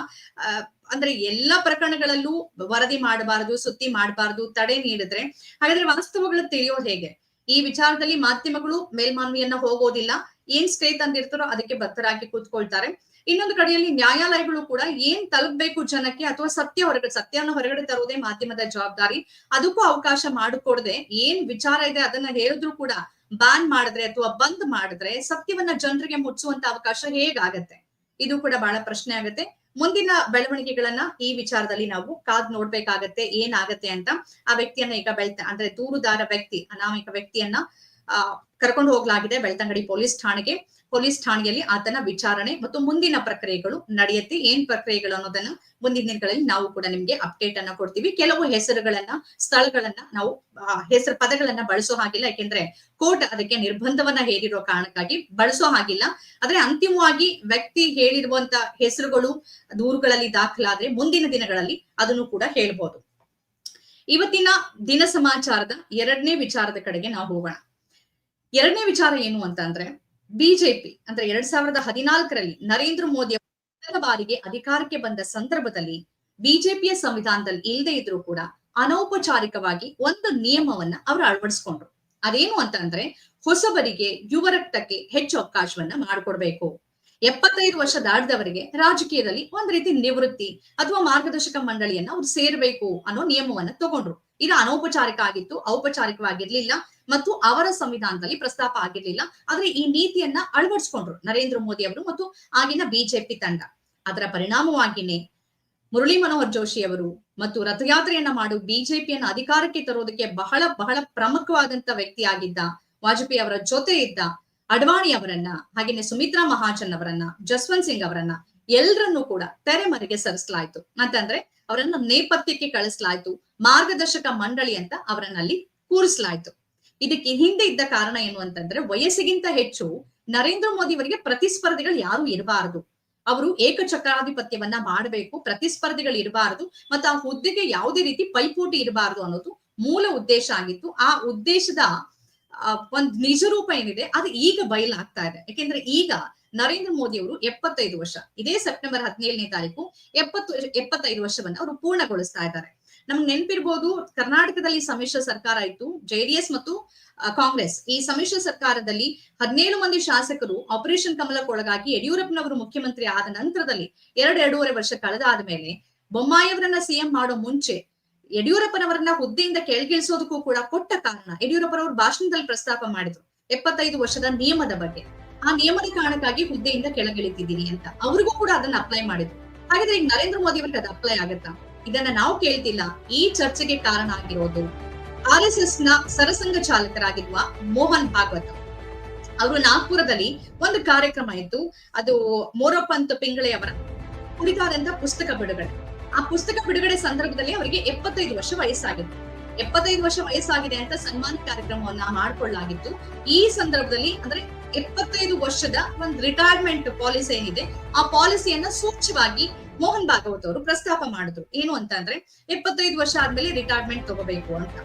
Speaker 1: ಅಂದ್ರೆ ಎಲ್ಲಾ ಪ್ರಕರಣಗಳಲ್ಲೂ ವರದಿ ಮಾಡಬಾರದು ಸುದ್ದಿ ಮಾಡಬಾರದು, ತಡೆ ನೀಡಿದ್ರೆ. ಹಾಗಾದ್ರೆ ವಾಸ್ತವಗಳು ತಿಳಿಯೋದು ಹೇಗೆ? ಈ ವಿಚಾರದಲ್ಲಿ ಮಾಧ್ಯಮಗಳು ಮೇಲ್ಮನವಿಯನ್ನ ಹೋಗೋದಿಲ್ಲ. ಏನ್ ಸ್ಟೇ ತಂದಿರ್ತಾರೋ ಅದಕ್ಕೆ ಬತ್ತರಾಗಿ ಕೂತ್ಕೊಳ್ತಾರೆ. ಇನ್ನೊಂದು ಕಡೆಯಲ್ಲಿ ನ್ಯಾಯಾಲಯಗಳು ಕೂಡ ಏನ್ ತಲುಪಬೇಕು ಜನಕ್ಕೆ ಅಥವಾ ಸತ್ಯ ಹೊರಗಡೆ ಸತ್ಯವನ್ನು ಹೊರಗಡೆ ತರುವುದೇ ಮಾಧ್ಯಮದ ಜವಾಬ್ದಾರಿ. ಅದಕ್ಕೂ ಅವಕಾಶ ಮಾಡಿಕೊಡದೆ. ಏನ್ ವಿಚಾರ ಇದೆ ಅದನ್ನ ಹೇಳಿದ್ರು ಕೂಡ ಬ್ಯಾನ್ ಮಾಡಿದ್ರೆ ಅಥವಾ ಬಂದ್ ಮಾಡಿದ್ರೆ ಸತ್ಯವನ್ನ ಜನರಿಗೆ ಮುಚ್ಚುವಂತ ಅವಕಾಶ ಹೇಗಾಗತ್ತೆ? ಇದು ಕೂಡ ಬಹಳ ಪ್ರಶ್ನೆ ಆಗತ್ತೆ. ಮುಂದಿನ ಬೆಳವಣಿಗೆಗಳನ್ನ ಈ ವಿಚಾರದಲ್ಲಿ ನಾವು ಕಾದ್ ನೋಡ್ಬೇಕಾಗತ್ತೆ. ಏನಾಗತ್ತೆ ಅಂತ ಆ ವ್ಯಕ್ತಿಯನ್ನ ಈಗ ಬೆಳ್ತ, ಅಂದ್ರೆ ದೂರುದಾರ ವ್ಯಕ್ತಿ, ಅನಾಮಿಕ ವ್ಯಕ್ತಿಯನ್ನ ಕರ್ಕೊಂಡು ಹೋಗ್ಲಾಗಿದೆ ಬೆಳ್ತಂಗಡಿ ಪೊಲೀಸ್ ಠಾಣೆಗೆ. ಪೊಲೀಸ್ ಠಾಣೆಯಲ್ಲಿ ಆತನ ವಿಚಾರಣೆ ಮತ್ತು ಮುಂದಿನ ಪ್ರಕ್ರಿಯೆಗಳು ನಡೆಯುತ್ತೆ. ಏನ್ ಪ್ರಕ್ರಿಯೆಗಳು ಅನ್ನೋದನ್ನ ಮುಂದಿನ ದಿನಗಳಲ್ಲಿ ನಾವು ಕೂಡ ನಿಮ್ಗೆ ಅಪ್ಡೇಟ್ ಅನ್ನ ಕೊಡ್ತೀವಿ. ಕೆಲವು ಹೆಸರುಗಳನ್ನ, ಸ್ಥಳಗಳನ್ನ ನಾವು ಹೆಸರು ಪದಗಳನ್ನ ಬಳಸೋ ಹಾಗಿಲ್ಲ. ಯಾಕೆಂದ್ರೆ ಕೋರ್ಟ್ ಅದಕ್ಕೆ ನಿರ್ಬಂಧವನ್ನ ಹೇರಿರೋ ಕಾರಣಕ್ಕಾಗಿ ಬಳಸೋ ಹಾಗಿಲ್ಲ. ಆದ್ರೆ ಅಂತಿಮವಾಗಿ ವ್ಯಕ್ತಿ ಹೇಳಿರುವಂತ ಹೆಸರುಗಳು ದೂರುಗಳಲ್ಲಿ ದಾಖಲಾದ್ರೆ ಮುಂದಿನ ದಿನಗಳಲ್ಲಿ ಅದನ್ನು ಕೂಡ ಹೇಳ್ಬೋದು. ಇವತ್ತಿನ ದಿನ ಸಮಾಚಾರದ ಎರಡನೇ ವಿಚಾರದ ಕಡೆಗೆ ನಾವು ಹೋಗೋಣ. ಎರಡನೇ ವಿಚಾರ ಏನು ಅಂತ ಅಂದ್ರೆ ಬಿಜೆಪಿ ಅಂದ್ರೆ ಎರಡ್ ಸಾವಿರದ ಹದಿನಾಲ್ಕರಲ್ಲಿ ನರೇಂದ್ರ ಮೋದಿ ಮೊದಲ ಬಾರಿಗೆ ಅಧಿಕಾರಕ್ಕೆ ಬಂದ ಸಂದರ್ಭದಲ್ಲಿ ಬಿಜೆಪಿಯ ಸಂವಿಧಾನದಲ್ಲಿ ಇಲ್ಲದೆ ಇದ್ರೂ ಕೂಡ ಅನೌಪಚಾರಿಕವಾಗಿ ಒಂದು ನಿಯಮವನ್ನ ಅವರು ಅಳವಡಿಸ್ಕೊಂಡ್ರು. ಅದೇನು ಅಂತ ಅಂದ್ರೆ ಹೊಸಬರಿಗೆ ಯುವ ರಕ್ತಕ್ಕೆ ಹೆಚ್ಚು ಅವಕಾಶವನ್ನ ಮಾಡಿಕೊಡ್ಬೇಕು. ಎಪ್ಪತ್ತೈದು ವರ್ಷ ದಾಟಿದವರಿಗೆ ರಾಜಕೀಯದಲ್ಲಿ ಒಂದ್ ರೀತಿ ನಿವೃತ್ತಿ ಅಥವಾ ಮಾರ್ಗದರ್ಶಕ ಮಂಡಳಿಯನ್ನ ಅವ್ರು ಸೇರ್ಬೇಕು ಅನ್ನೋ ನಿಯಮವನ್ನ ತಗೊಂಡ್ರು. ಇದು ಅನೌಪಚಾರಿಕ ಆಗಿತ್ತು, ಔಪಚಾರಿಕವಾಗಿರ್ಲಿಲ್ಲ ಮತ್ತು ಅವರ ಸಂವಿಧಾನದಲ್ಲಿ ಪ್ರಸ್ತಾಪ ಆಗಿರ್ಲಿಲ್ಲ. ಆದ್ರೆ ಈ ನೀತಿಯನ್ನ ಅಳವಡಿಸ್ಕೊಂಡ್ರು ನರೇಂದ್ರ ಮೋದಿ ಅವರು ಮತ್ತು ಆಗಿನ ಬಿಜೆಪಿ ತಂಡ. ಅದರ ಪರಿಣಾಮವಾಗಿನೇ ಮುರಳಿ ಮನೋಹರ್ ಜೋಶಿ ಅವರು ಮತ್ತು ರಥಯಾತ್ರೆಯನ್ನ ಮಾಡು ಬಿಜೆಪಿಯನ್ನ ಅಧಿಕಾರಕ್ಕೆ ತರೋದಕ್ಕೆ ಬಹಳ ಬಹಳ ಪ್ರಮುಖವಾದಂತ ವ್ಯಕ್ತಿಯಾಗಿದ್ದ ವಾಜಪೇಯಿ ಅವರ ಜೊತೆ ಇದ್ದ ಅಡ್ವಾಣಿ ಅವರನ್ನ, ಹಾಗೇನೆ ಸುಮಿತ್ರಾ ಮಹಾಜನ್ ಅವರನ್ನ, ಜಸ್ವಂತ್ ಸಿಂಗ್ ಅವರನ್ನ ಎಲ್ಲರನ್ನೂ ಕೂಡ ತೆರೆಮರೆಗೆ ಸರಿಸಲಾಯ್ತು. ಮತ್ತಂದ್ರೆ ಅವರನ್ನ ನೇಪಥ್ಯಕ್ಕೆ ಕಳಿಸಲಾಯ್ತು. ಮಾರ್ಗದರ್ಶಕ ಮಂಡಳಿ ಅಂತ ಅವರನ್ನಲ್ಲಿ ಕೂರಿಸಲಾಯ್ತು. ಇದಕ್ಕೆ ಹಿಂದೆ ಇದ್ದ ಕಾರಣ ಏನು ಅಂತಂದ್ರೆ ವಯಸ್ಸಿಗಿಂತ ಹೆಚ್ಚು ನರೇಂದ್ರ ಮೋದಿ ಅವರಿಗೆ ಪ್ರತಿಸ್ಪರ್ಧಿಗಳು ಯಾರು ಇರಬಾರದು. ಅವರು ಏಕಚಕ್ರಾಧಿಪತ್ಯವನ್ನ ಮಾಡಬೇಕು, ಪ್ರತಿಸ್ಪರ್ಧಿಗಳು ಇರಬಾರದು ಮತ್ತು ಆ ಹುದ್ದೆಗೆ ಯಾವುದೇ ರೀತಿ ಪೈಪೋಟಿ ಇರಬಾರದು ಅನ್ನೋದು ಮೂಲ ಉದ್ದೇಶ ಆಗಿತ್ತು. ಆ ಉದ್ದೇಶದ ಒಂದ್ ನಿಜ ರೂಪ ಏನಿದೆ, ಅದು ಈಗ ಬಯಲಾಗ್ತಾ ಇದೆ. ಯಾಕೆಂದ್ರೆ ಈಗ ನರೇಂದ್ರ ಮೋದಿ ಅವರು ಎಪ್ಪತ್ತೈದು ವರ್ಷ, ಇದೇ ಸೆಪ್ಟೆಂಬರ್ ಹದಿನೇಳನೇ ತಾರೀಕು, ಎಪ್ಪತ್ತು, ಎಪ್ಪತ್ತೈದು ವರ್ಷವನ್ನ ಅವರು ಪೂರ್ಣಗೊಳಿಸ್ತಾ ಇದ್ದಾರೆ. ನಮ್ಗೆ ನೆನ್ಪಿರ್ಬೋದು ಕರ್ನಾಟಕದಲ್ಲಿ ಸಮ್ಮಿಶ್ರ ಸರ್ಕಾರ ಇತ್ತು ಜೆಡಿಎಸ್ ಮತ್ತು ಕಾಂಗ್ರೆಸ್. ಈ ಸಮ್ಮಿಶ್ರ ಸರ್ಕಾರದಲ್ಲಿ ಹದಿನೇಳು ಮಂದಿ ಶಾಸಕರು ಆಪರೇಷನ್ ಕಮಲಕ್ಕೊಳಗಾಗಿ ಯಡಿಯೂರಪ್ಪನವರು ಮುಖ್ಯಮಂತ್ರಿ ಆದ ನಂತರದಲ್ಲಿ ಎರಡು ಎರಡೂವರೆ ವರ್ಷ ಕಳೆದಾದ ಮೇಲೆ ಬೊಮ್ಮಾಯಿಯವರನ್ನ ಸಿಎಂ ಮಾಡೋ ಮುಂಚೆ ಯಡಿಯೂರಪ್ಪನವರನ್ನ ಹುದ್ದೆಯಿಂದ ಕೆಳಗಿಳಿಸೋದಕ್ಕೂ ಕೂಡ ಕೊಟ್ಟ ಕಾರಣ ಯಡಿಯೂರಪ್ಪನವರು ಭಾಷಣದಲ್ಲಿ ಪ್ರಸ್ತಾಪ ಮಾಡಿದ್ರು, ಎಪ್ಪತ್ತೈದು ವರ್ಷದ ನಿಯಮದ ಬಗ್ಗೆ. ಆ ನಿಯಮದ ಕಾರಣಕ್ಕಾಗಿ ಹುದ್ದೆಯಿಂದ ಕೆಳಗಿಳಿತಿದ್ದೀನಿ ಅಂತ. ಅವ್ರಿಗೂ ಕೂಡ ಅದನ್ನ ಅಪ್ಲೈ ಮಾಡಿದ್ರು. ಹಾಗಾದ್ರೆ ಈಗ ನರೇಂದ್ರ ಮೋದಿ ಅವರಿಗೆ ಅದು ಅಪ್ಲೈ ಆಗತ್ತಾ? ಇದನ್ನ ನಾವು ಕೇಳ್ತಿಲ್ಲ. ಈ ಚರ್ಚೆಗೆ ಕಾರಣ ಆಗಿರೋದು ಆರ್ ಎಸ್ ಎಸ್ನ ಸರಸಂಘ ಚಾಲಕರಾಗಿರುವ ಮೋಹನ್ ಭಾಗವತ್. ಅವರು ನಾಗ್ಪುರದಲ್ಲಿ ಒಂದು ಕಾರ್ಯಕ್ರಮ ಇತ್ತು ಅದು ಮೋರಪ್ಪಂತ ಪಿಂಗಳೆ ಅವರ ಕುರಿತಾದಂತ ಪುಸ್ತಕ ಬಿಡುಗಡೆ. ಆ ಪುಸ್ತಕ ಬಿಡುಗಡೆ ಸಂದರ್ಭದಲ್ಲಿ ಅವರಿಗೆ ಎಪ್ಪತ್ತೈದು ವರ್ಷ ವಯಸ್ಸಾಗಿತ್ತು ಎಪ್ಪತ್ತೈದು ವರ್ಷ ವಯಸ್ಸಾಗಿದೆ ಅಂತ ಸನ್ಮಾನ ಕಾರ್ಯಕ್ರಮವನ್ನ ಮಾಡ್ಕೊಳ್ಳಲಾಗಿತ್ತು. ಈ ಸಂದರ್ಭದಲ್ಲಿ ಅಂದ್ರೆ ಎಪ್ಪತ್ತೈದು ವರ್ಷದ ಒಂದು ರಿಟೈರ್ಮೆಂಟ್ ಪಾಲಿಸಿ ಏನಿದೆ, ಆ ಪಾಲಿಸಿಯನ್ನ ಸೂಕ್ಷ್ಮವಾಗಿ ಮೋಹನ್ ಭಾಗವತ್ ಅವರು ಪ್ರಸ್ತಾಪ ಮಾಡಿದ್ರು. ಏನು ಅಂತ ಅಂದ್ರೆ, ಎಪ್ಪತ್ತೈದು ವರ್ಷ ಆದ್ಮೇಲೆ ರಿಟೈರ್ಮೆಂಟ್ ತಗೋಬೇಕು ಅಂತ.